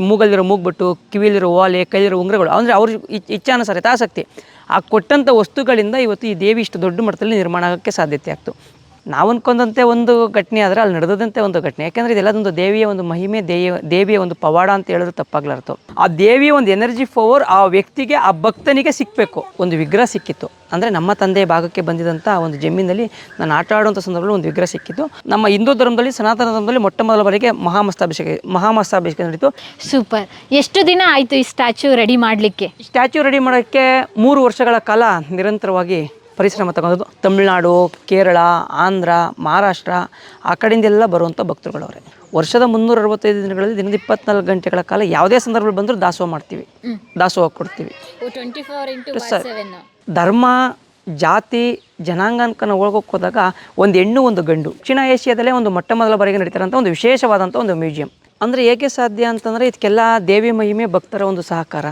ಮೂಗಲ್ಲಿರೋ ಮೂಗ್ಬಿಟ್ಟು, ಕಿವಿಯಲ್ಲಿರೋ ಓಲೆ ಕೈಲಿರೋ ಉಂಗುರಗಳು, ಅಂದರೆ ಅವ್ರ ಇಚ್- ಇಚ್ಛಾನುಸಾರ ಆಸಕ್ತಿ ಆ ಕೊಟ್ಟಂಥ ವಸ್ತುಗಳಿಂದ ಇವತ್ತು ಈ ದೇವಿ ಇಷ್ಟು ದೊಡ್ಡ ಮಟ್ಟದಲ್ಲಿ ನಿರ್ಮಾಣ ಆಗೋಕ್ಕೆ ಸಾಧ್ಯತೆ ಆಗ್ತು. ನಾವು ಅನ್ಕೊಂಡಂತೆ ಒಂದು ಘಟನೆ ಆದರೆ ಅಲ್ಲಿ ನಡೆದಂತೆ ಒಂದು ಘಟನೆ. ಯಾಕೆಂದರೆ ಇದೆಲ್ಲದೊಂದು ದೇವಿಯ ಒಂದು ಮಹಿಮೆ ದೇವಿಯ ದೇವಿಯ ಒಂದು ಪವಾಡ ಅಂತ ಹೇಳಿದ್ರೆ ತಪ್ಪಾಗ್ಲಾರ್ದು. ಆ ದೇವಿಯ ಒಂದು ಎನರ್ಜಿ ಪವರ್ ಆ ವ್ಯಕ್ತಿಗೆ ಆ ಭಕ್ತನಿಗೆ ಸಿಕ್ಕಬೇಕು ಒಂದು ವಿಗ್ರಹ ಸಿಕ್ಕಿತ್ತು. ಅಂದರೆ ನಮ್ಮ ತಂದೆ ಭಾಗಕ್ಕೆ ಬಂದಿದ್ದಂಥ ಒಂದು ಜಮೀನಲ್ಲಿ ನಾನು ಆಟ ಆಡುವಂಥ ಸಂದರ್ಭದಲ್ಲಿ ಒಂದು ವಿಗ್ರಹ ಸಿಕ್ಕಿತ್ತು ನಮ್ಮ ಹಿಂದೂ ಧರ್ಮದಲ್ಲಿ ಸನಾತನ ಧರ್ಮದಲ್ಲಿ ಮೊಟ್ಟ ಮೊದಲ ಬಾರಿಗೆ ಮಹಾಮಸ್ತಾಭಿಷೇಕ ಮಹಾಮಸ್ತಾಭಿಷೇಕ ನಡೀತು. ಸೂಪರ್. ಎಷ್ಟು ದಿನ ಆಯಿತು ಈ ಸ್ಟ್ಯಾಚ್ಯೂ ರೆಡಿ ಮಾಡಲಿಕ್ಕೆ? ಸ್ಟ್ಯಾಚ್ಯೂ ರೆಡಿ ಮಾಡೋಕ್ಕೆ ಮೂರು ವರ್ಷಗಳ ಕಾಲ ನಿರಂತರವಾಗಿ ಪರಿಶ್ರಮ ತಗೊಂಡದ್ದು. ತಮಿಳ್ನಾಡು ಕೇರಳ ಆಂಧ್ರ ಮಹಾರಾಷ್ಟ್ರ ಆ ಕಡೆಯಿಂದೆಲ್ಲ ಬರುವಂಥ ಭಕ್ತರುಗಳವ್ರೆ. ವರ್ಷದ ಮುನ್ನೂರ ಅರವತ್ತೈದು ದಿನಗಳಲ್ಲಿ ದಿನದ ಇಪ್ಪತ್ನಾಲ್ಕು ಗಂಟೆಗಳ ಕಾಲ ಯಾವುದೇ ಸಂದರ್ಭದಲ್ಲಿ ಬಂದರೂ ದಾಸೋಹ ಮಾಡ್ತೀವಿ. ದಾಸೋಹ ಕೊಡ್ತೀವಿ. ಇಂಟು ಧರ್ಮ ಜಾತಿ ಜನಾಂಗ ಅನ್ಕೊಂಡು ಒಳಗೋಗಿ ಹೋದಾಗ ಒಂದು ಹೆಣ್ಣು ಒಂದು ಗಂಡು. ದಕ್ಷಿಣ ಏಷ್ಯಾದಲ್ಲೇ ಒಂದು ಮೊಟ್ಟ ಮೊದಲ ಬಾರಿಗೆ ನಡೀತಾರಂಥ ಒಂದು ವಿಶೇಷವಾದಂಥ ಒಂದು ಮ್ಯೂಸಿಯಂ. ಅಂದರೆ ಏಕೆ ಸಾಧ್ಯ ಅಂತಂದರೆ ಇದಕ್ಕೆಲ್ಲ ದೇವಿ ಮಹಿಮೆ ಭಕ್ತರ ಒಂದು ಸಹಕಾರ.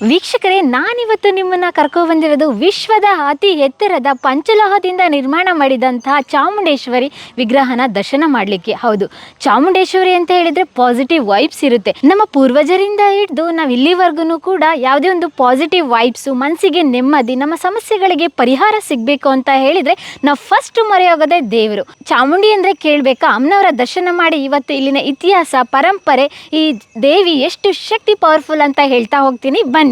ವೀಕ್ಷಕರೇ, ನಾನಿವತ್ತು ನಿಮ್ಮನ್ನ ಕರ್ಕೊ ಬಂದಿರೋದು ವಿಶ್ವದ ಅತಿ ಎತ್ತರದ ಪಂಚಲೋಹದಿಂದ ನಿರ್ಮಾಣ ಮಾಡಿದಂತಹ ಚಾಮುಂಡೇಶ್ವರಿ ವಿಗ್ರಹನ ದರ್ಶನ ಮಾಡಲಿಕ್ಕೆ. ಹೌದು, ಚಾಮುಂಡೇಶ್ವರಿ ಅಂತ ಹೇಳಿದ್ರೆ ಪಾಸಿಟಿವ್ ವೈಬ್ಸ್ ಇರುತ್ತೆ. ನಮ್ಮ ಪೂರ್ವಜರಿಂದ ಹಿಡಿದು ನಾವು ಇಲ್ಲಿವರೆಗೂ ಕೂಡ ಯಾವುದೇ ಒಂದು ಪಾಸಿಟಿವ್ ವೈಬ್ಸು ಮನಸ್ಸಿಗೆ ನೆಮ್ಮದಿ, ನಮ್ಮ ಸಮಸ್ಯೆಗಳಿಗೆ ಪರಿಹಾರ ಸಿಗಬೇಕು ಅಂತ ಹೇಳಿದ್ರೆ ನಾವು ಫಸ್ಟ್ ಮೊರೆಯೋಗೋದೇ ದೇವರು. ಚಾಮುಂಡಿ ಅಂದರೆ ಕೇಳಬೇಕಾ? ಅಮ್ಮನವರ ದರ್ಶನ ಮಾಡಿ ಇವತ್ತು ಇಲ್ಲಿನ ಇತಿಹಾಸ, ಪರಂಪರೆ, ಈ ದೇವಿ ಎಷ್ಟು ಶಕ್ತಿ ಪವರ್ಫುಲ್ ಅಂತ ಹೇಳ್ತಾ ಹೋಗ್ತೀನಿ. ಬನ್ನಿ.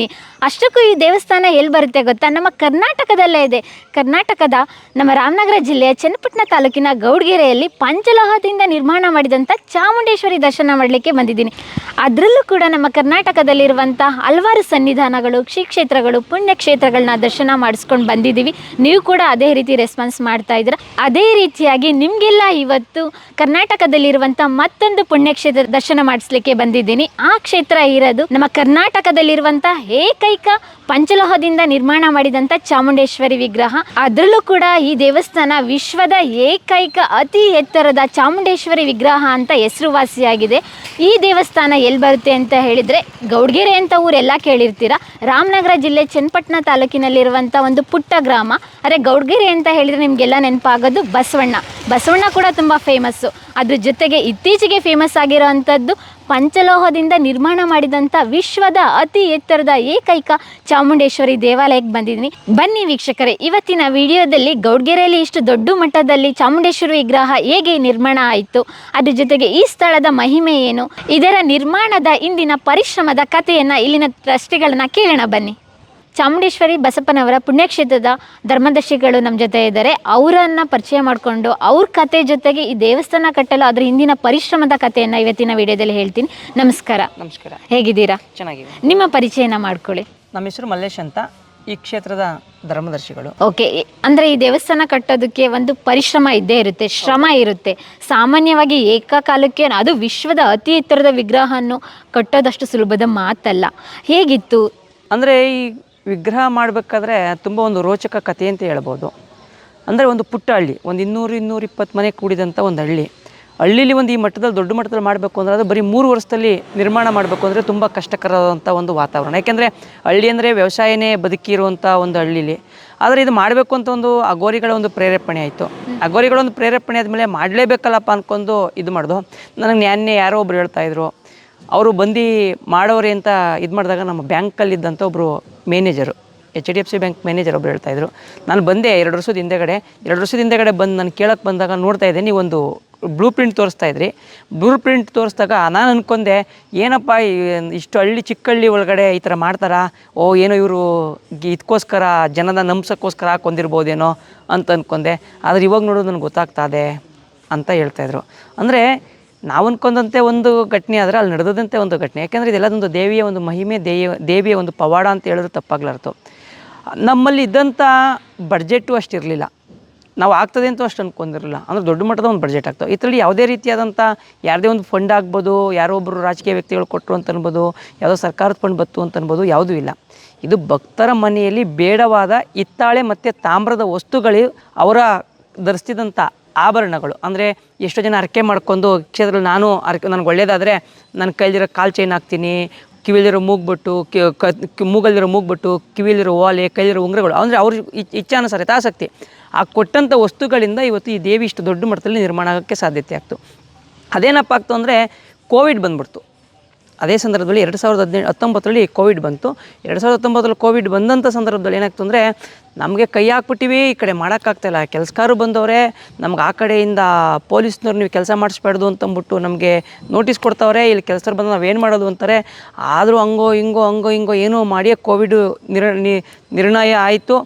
ಅಷ್ಟಕ್ಕೂ ಈ ದೇವಸ್ಥಾನ ಎಲ್ಲಿ ಬರುತ್ತೆ ಗೊತ್ತಾ? ನಮ್ಮ ಕರ್ನಾಟಕದಲ್ಲೇ ಇದೆ. ಕರ್ನಾಟಕದ ನಮ್ಮ ರಾಮನಗರ ಜಿಲ್ಲೆಯ ಚನ್ನಪಟ್ಟಣ ತಾಲೂಕಿನ ಗೌಡ್ಗೆರೆಯಲ್ಲಿ ಪಂಚಲೋಹದಿಂದ ನಿರ್ಮಾಣ ಮಾಡಿದಂಥ ಚಾಮುಂಡೇಶ್ವರಿ ದರ್ಶನ ಮಾಡಲಿಕ್ಕೆ ಬಂದಿದ್ದೀನಿ. ಅದರಲ್ಲೂ ಕೂಡ ನಮ್ಮ ಕರ್ನಾಟಕದಲ್ಲಿರುವಂಥ ಹಲವಾರು ಸನ್ನಿಧಾನಗಳು ಕ್ಷೇತ್ರಗಳು ಪುಣ್ಯಕ್ಷೇತ್ರಗಳನ್ನ ದರ್ಶನ ಮಾಡಿಸ್ಕೊಂಡು ಬಂದಿದ್ದೀವಿ. ನೀವು ಕೂಡ ಅದೇ ರೀತಿ ರೆಸ್ಪಾನ್ಸ್ ಮಾಡ್ತಾ ಇದ್ದೀರಾ. ಅದೇ ರೀತಿಯಾಗಿ ನಿಮಗೆಲ್ಲ ಇವತ್ತು ಕರ್ನಾಟಕದಲ್ಲಿರುವಂಥ ಮತ್ತೊಂದು ಪುಣ್ಯಕ್ಷೇತ್ರ ದರ್ಶನ ಮಾಡಿಸ್ಲಿಕ್ಕೆ ಬಂದಿದ್ದೀನಿ. ಆ ಕ್ಷೇತ್ರ ಇರೋದು ನಮ್ಮ ಕರ್ನಾಟಕದಲ್ಲಿರುವಂಥ ಏಕೈಕ ಪಂಚಲೋಹದಿಂದ ನಿರ್ಮಾಣ ಮಾಡಿದಂಥ ಚಾಮುಂಡೇಶ್ವರಿ ವಿಗ್ರಹ. ಅದರಲ್ಲೂ ಕೂಡ ಈ ದೇವಸ್ಥಾನ ವಿಶ್ವದ ಏಕೈಕ ಅತಿ ಎತ್ತರದ ಚಾಮುಂಡೇಶ್ವರಿ ವಿಗ್ರಹ ಅಂತ ಹೆಸರುವಾಸಿಯಾಗಿದೆ. ಈ ದೇವಸ್ಥಾನ ಎಲ್ಲಿ ಬರುತ್ತೆ ಅಂತ ಹೇಳಿದರೆ ಗೌಡ್ಗೆರೆ ಅಂತ ಊರೆಲ್ಲ ಕೇಳಿರ್ತೀರ. ರಾಮನಗರ ಜಿಲ್ಲೆ ಚನ್ನಪಟ್ಟಣ ತಾಲೂಕಿನಲ್ಲಿರುವಂಥ ಒಂದು ಪುಟ್ಟ ಗ್ರಾಮ. ಅರೆ ಗೌಡ್ಗೆರೆ ಅಂತ ಹೇಳಿದರೆ ನಿಮಗೆಲ್ಲ ನೆನಪಾಗೋದು ಬಸವಣ್ಣ. ಬಸವಣ್ಣ ಕೂಡ ತುಂಬ ಫೇಮಸ್ಸು ಅದ್ರ ಜೊತೆಗೆ ಇತ್ತೀಚೆಗೆ ಫೇಮಸ್ ಆಗಿರೋ ಪಂಚಲೋಹದಿಂದ ನಿರ್ಮಾಣ ಮಾಡಿದಂಥ ವಿಶ್ವದ ಅತಿ ಎತ್ತರದ ಏಕೈಕ ಚಾಮುಂಡೇಶ್ವರಿ ದೇವಾಲಯಕ್ಕೆ ಬಂದಿದ್ದೀನಿ. ಬನ್ನಿ ವೀಕ್ಷಕರೇ, ಇವತ್ತಿನ ವಿಡಿಯೋದಲ್ಲಿ ಗೌಡ್ಗೆರೆಯಲ್ಲಿ ಇಷ್ಟು ದೊಡ್ಡ ಮಟ್ಟದಲ್ಲಿ ಚಾಮುಂಡೇಶ್ವರಿ ವಿಗ್ರಹ ಹೇಗೆ ನಿರ್ಮಾಣ ಆಯಿತು, ಅದ್ರ ಜೊತೆಗೆ ಈ ಸ್ಥಳದ ಮಹಿಮೆ ಏನು, ಇದರ ನಿರ್ಮಾಣದ ಇಂದಿನ ಪರಿಶ್ರಮದ ಕಥೆಯನ್ನು, ಇಲ್ಲಿನ ಟ್ರಸ್ಟಿಗಳನ್ನ ಕೇಳೋಣ ಬನ್ನಿ. ಚಾಮುಂಡೇಶ್ವರಿ ಬಸಪ್ಪನವರ ಪುಣ್ಯಕ್ಷೇತ್ರದ ಧರ್ಮದರ್ಶಿಗಳು ನಮ್ಮ ಜೊತೆ ಇದ್ದಾರೆ. ಅವರನ್ನು ಪರಿಚಯ ಮಾಡಿಕೊಂಡು ಅವ್ರ ಕತೆ ಜೊತೆಗೆ ಈ ದೇವಸ್ಥಾನ ಕಟ್ಟಲು ಅದರ ಹಿಂದಿನ ಪರಿಶ್ರಮದ ಕಥೆಯನ್ನು ಇವತ್ತಿನ ವಿಡಿಯೋದಲ್ಲಿ ಹೇಳ್ತೀನಿ. ನಮಸ್ಕಾರ. ನಮಸ್ಕಾರ. ಹೇಗಿದ್ದೀರಾ? ಚೆನ್ನಾಗಿದೆ ನಿಮ್ಮ ಪರಿಚಯನ ಮಾಡ್ಕೊಳ್ಳಿ. ನಮ್ಮ ಹೆಸರು ಮಲ್ಲೇಶ್ ಅಂತ. ಈ ಕ್ಷೇತ್ರದ ಧರ್ಮದರ್ಶಿಗಳು. ಓಕೆ. ಅಂದರೆ ಈ ದೇವಸ್ಥಾನ ಕಟ್ಟೋದಕ್ಕೆ ಒಂದು ಪರಿಶ್ರಮ ಇದ್ದೇ ಇರುತ್ತೆ ಶ್ರಮ ಇರುತ್ತೆ. ಸಾಮಾನ್ಯವಾಗಿ ಏಕಕಾಲಕ್ಕೆ ಅದು ವಿಶ್ವದ ಅತಿ ಎತ್ತರದ ವಿಗ್ರಹವನ್ನು ಕಟ್ಟೋದಷ್ಟು ಸುಲಭದ ಮಾತಲ್ಲ. ಹೇಗಿತ್ತು? ಅಂದರೆ ಈ ವಿಗ್ರಹ ಮಾಡಬೇಕಾದ್ರೆ ತುಂಬ ಒಂದು ರೋಚಕ ಕಥೆ ಅಂತ ಹೇಳ್ಬೋದು. ಅಂದರೆ ಒಂದು ಪುಟ್ಟ ಹಳ್ಳಿ, ಒಂದು ಇನ್ನೂರು ಇನ್ನೂರು ಇಪ್ಪತ್ತು ಮನೆ ಕೂಡಿದಂಥ ಒಂದು ಹಳ್ಳಿ. ಹಳ್ಳಿಲಿ ಒಂದು ಈ ಮಟ್ಟದಲ್ಲಿ, ದೊಡ್ಡ ಮಟ್ಟದಲ್ಲಿ ಮಾಡಬೇಕು ಅಂದರೆ ಅದು ಬರೀ ಮೂರು ವರ್ಷದಲ್ಲಿ ನಿರ್ಮಾಣ ಮಾಡಬೇಕು ಅಂದರೆ ತುಂಬ ಕಷ್ಟಕರವಾದಂಥ ಒಂದು ವಾತಾವರಣ. ಯಾಕೆಂದರೆ ಹಳ್ಳಿ ಅಂದರೆ ವ್ಯವಸಾಯನೇ ಬದುಕಿರುವಂಥ ಒಂದು ಹಳ್ಳಿಲಿ. ಆದರೆ ಇದು ಮಾಡಬೇಕು ಅಂತ ಒಂದು ಅಗೋರಿಗಳ ಒಂದು ಪ್ರೇರೇಪಣೆ ಆಯಿತು. ಅಗೋರಿಗಳ ಒಂದು ಪ್ರೇರೇಪಣೆ ಆದಮೇಲೆ ಮಾಡಲೇಬೇಕಲ್ಲಪ್ಪ ಅಂದ್ಕೊಂಡು ಇದು ಮಾಡೋದು. ನನಗೆ ನ್ಯಾನ್ಯ ಯಾರೋ ಒಬ್ರು ಹೇಳ್ತಾಯಿದ್ರು ಅವರು ಬಂದು ಮಾಡೋರೆ ಅಂತ ಇದು ಮಾಡಿದಾಗ ನಮ್ಮ ಬ್ಯಾಂಕಲ್ಲಿದ್ದಂಥ ಒಬ್ಬರು manager, H D F C bank manager ಒಬ್ಬರು ಹೇಳ್ತಾಯಿದ್ರು ನಾನು ಬಂದೆ ಎರಡು ವರ್ಷದ ಹಿಂದೆಗಡೆ. ಎರಡು ವರ್ಷದ ಹಿಂದೆಗಡೆ ಬಂದು ನಾನು ಕೇಳಕ್ಕೆ ಬಂದಾಗ ನೋಡ್ತಾ ಇದ್ದೆ ನೀವು ಒಂದು ಬ್ಲೂ ಪ್ರಿಂಟ್ ತೋರಿಸ್ತಾ ಇದ್ರಿ. ಬ್ಲೂ ಪ್ರಿಂಟ್ ತೋರಿಸಿದಾಗ ನಾನು ಅಂದ್ಕೊಂಡೆ ಏನಪ್ಪ ಇಷ್ಟು ಹಳ್ಳಿ ಚಿಕ್ಕ ಹಳ್ಳಿ ಒಳಗಡೆ ಈ ಥರ ಮಾಡ್ತಾರಾ? ಓ, ಏನೋ ಇವರು ಇದಕ್ಕೋಸ್ಕರ ಜನದ ನಂಬ್ಸೋಕ್ಕೋಸ್ಕರ ಹಾಕೊಂಡಿರ್ಬೋದೇನೋ ಅಂತ ಅಂದ್ಕೊಂಡೆ ಆದರೆ ಇವಾಗ ನೋಡೋದು ನನಗೆ ಗೊತ್ತಾಗ್ತಾ ಇದೆ ಅಂತ ಹೇಳ್ತಾಯಿದ್ರು ಅಂದರೆ ನಾವು ಅನ್ಕೊಂಡಂತೆ ಒಂದು ಘಟನೆ ಆದರೆ ಅಲ್ಲಿ ನಡೆದಂತೆ ಒಂದು ಘಟನೆ. ಯಾಕೆಂದರೆ ಇದೆಲ್ಲದೊಂದು ದೇವಿಯ ಒಂದು ಮಹಿಮೆ ದೇವಿಯ ದೇವಿಯ ಒಂದು ಪವಾಡ ಅಂತ ಹೇಳಿದ್ರೆ ತಪ್ಪಾಗ್ಲಾರ್ದು. ನಮ್ಮಲ್ಲಿ ಇದ್ದಂಥ ಬಡ್ಜೆಟ್ಟು ಅಷ್ಟಿರಲಿಲ್ಲ. ನಾವು ಆಗ್ತದೆ ಅಂತೂ ಅಷ್ಟು ಅನ್ಕೊಂಡಿರಲಿಲ್ಲ. ಅಂದರೆ ದೊಡ್ಡ ಮಟ್ಟದ ಒಂದು ಬಡ್ಜೆಟ್ ಆಗ್ತವೆ ಇದರಲ್ಲಿ ಯಾವುದೇ ರೀತಿಯಾದಂಥ ಯಾರದೇ ಒಂದು ಫಂಡ್ ಆಗ್ಬೋದು, ಯಾರೋ ಒಬ್ಬರು ರಾಜಕೀಯ ವ್ಯಕ್ತಿಗಳು ಕೊಟ್ಟರು ಅಂತ ಅನ್ಬೋದು, ಯಾವುದೋ ಸರ್ಕಾರದ ಫಂಡ್ ಬತ್ತು ಅಂತ ಅನ್ಬೋದು, ಯಾವುದೂ ಇಲ್ಲ. ಇದು ಭಕ್ತರ ಮನೆಯಲ್ಲಿ ಬೇಡವಾದ ಹಿತ್ತಾಳೆ ಮತ್ತು ತಾಮ್ರದ ವಸ್ತುಗಳು ಅವರ ಧರಿಸ್ತಿದ್ದಂಥ ಆಭರಣಗಳು. ಅಂದರೆ ಎಷ್ಟೋ ಜನ ಅರಕೆ ಮಾಡ್ಕೊಂಡು ಕ್ಷೇತ್ರದಲ್ಲಿ ನಾನು ಅರಕೆ ನನಗೆ ಒಳ್ಳೇದಾದರೆ ನನ್ನ ಕೈಲಿರೋ ಕಾಲು ಚೈನ್ ಹಾಕ್ತೀನಿ, ಕಿವಿಲಿರೋ ಮೂಗ್ಬಿಟ್ಟು ಕಿ ಮೂಗಲ್ಲಿರೋ ಮೂಗ್ಬಿಟ್ಟು ಕಿವಿಲಿರೋ ಓಲೆ, ಕೈಲಿರೋ ಉಂಗ್ರಗಳು. ಅಂದರೆ ಅವ್ರ ಇಚ್- ಇಚ್ಛಾನುಸಾರ ಆಸಕ್ತಿ ಆ ಕೊಟ್ಟಂಥ ವಸ್ತುಗಳಿಂದ ಇವತ್ತು ಈ ದೇವಿ ಇಷ್ಟು ದೊಡ್ಡ ಮಟ್ಟದಲ್ಲಿ ನಿರ್ಮಾಣ ಆಗೋಕ್ಕೆ ಸಾಧ್ಯತೆ ಆಗ್ತು. ಅದೇನಪ್ಪ ಆಗ್ತು ಅಂದರೆ ಕೋವಿಡ್ ಬಂದ್ಬಿಡ್ತು. ಅದೇ ಸಂದರ್ಭದಲ್ಲಿ ಎರಡು ಸಾವಿರದ ಹದಿನೆಂಟು ಹತ್ತೊಂಬತ್ತರಲ್ಲಿ ಕೋವಿಡ್ ಬಂತು. ಎರಡು ಸಾವಿರದ ಹತ್ತೊಂಬತ್ತರಲ್ಲಿ ಕೋವಿಡ್ ಬಂದಂಥ ಸಂದರ್ಭದಲ್ಲಿ ಏನಾಗ್ತು ಅಂದರೆ ನಮಗೆ ಕೈ ಹಾಕ್ಬಿಟ್ಟಿವಿ, ಈ ಕಡೆ ಮಾಡೋಕ್ಕಾಗ್ತಾಯಿಲ್ಲ ಕೆಲಸಕಾರು ಬಂದವರೆ, ನಮ್ಗೆ ಆ ಕಡೆಯಿಂದ ಪೊಲೀಸ್ನವ್ರು ನೀವು ಕೆಲಸ ಮಾಡಿಸ್ಬಾರ್ದು ಅಂತಂದ್ಬಿಟ್ಟು ನಮಗೆ ನೋಟಿಸ್ ಕೊಡ್ತಾವ್ರೆ, ಇಲ್ಲಿ ಕೆಲಸರು ಬಂದು ನಾವೇನು ಮಾಡೋದು ಅಂತಾರೆ. ಆದರೂ ಹಂಗೋ, ಹಿಂಗೋ ಹಂಗೋ, ಹಿಂಗೋ ಏನೋ ಮಾಡಿ ಕೋವಿಡು ನಿರ್ ನಿರ್ಣಯ ಆಯಿತು.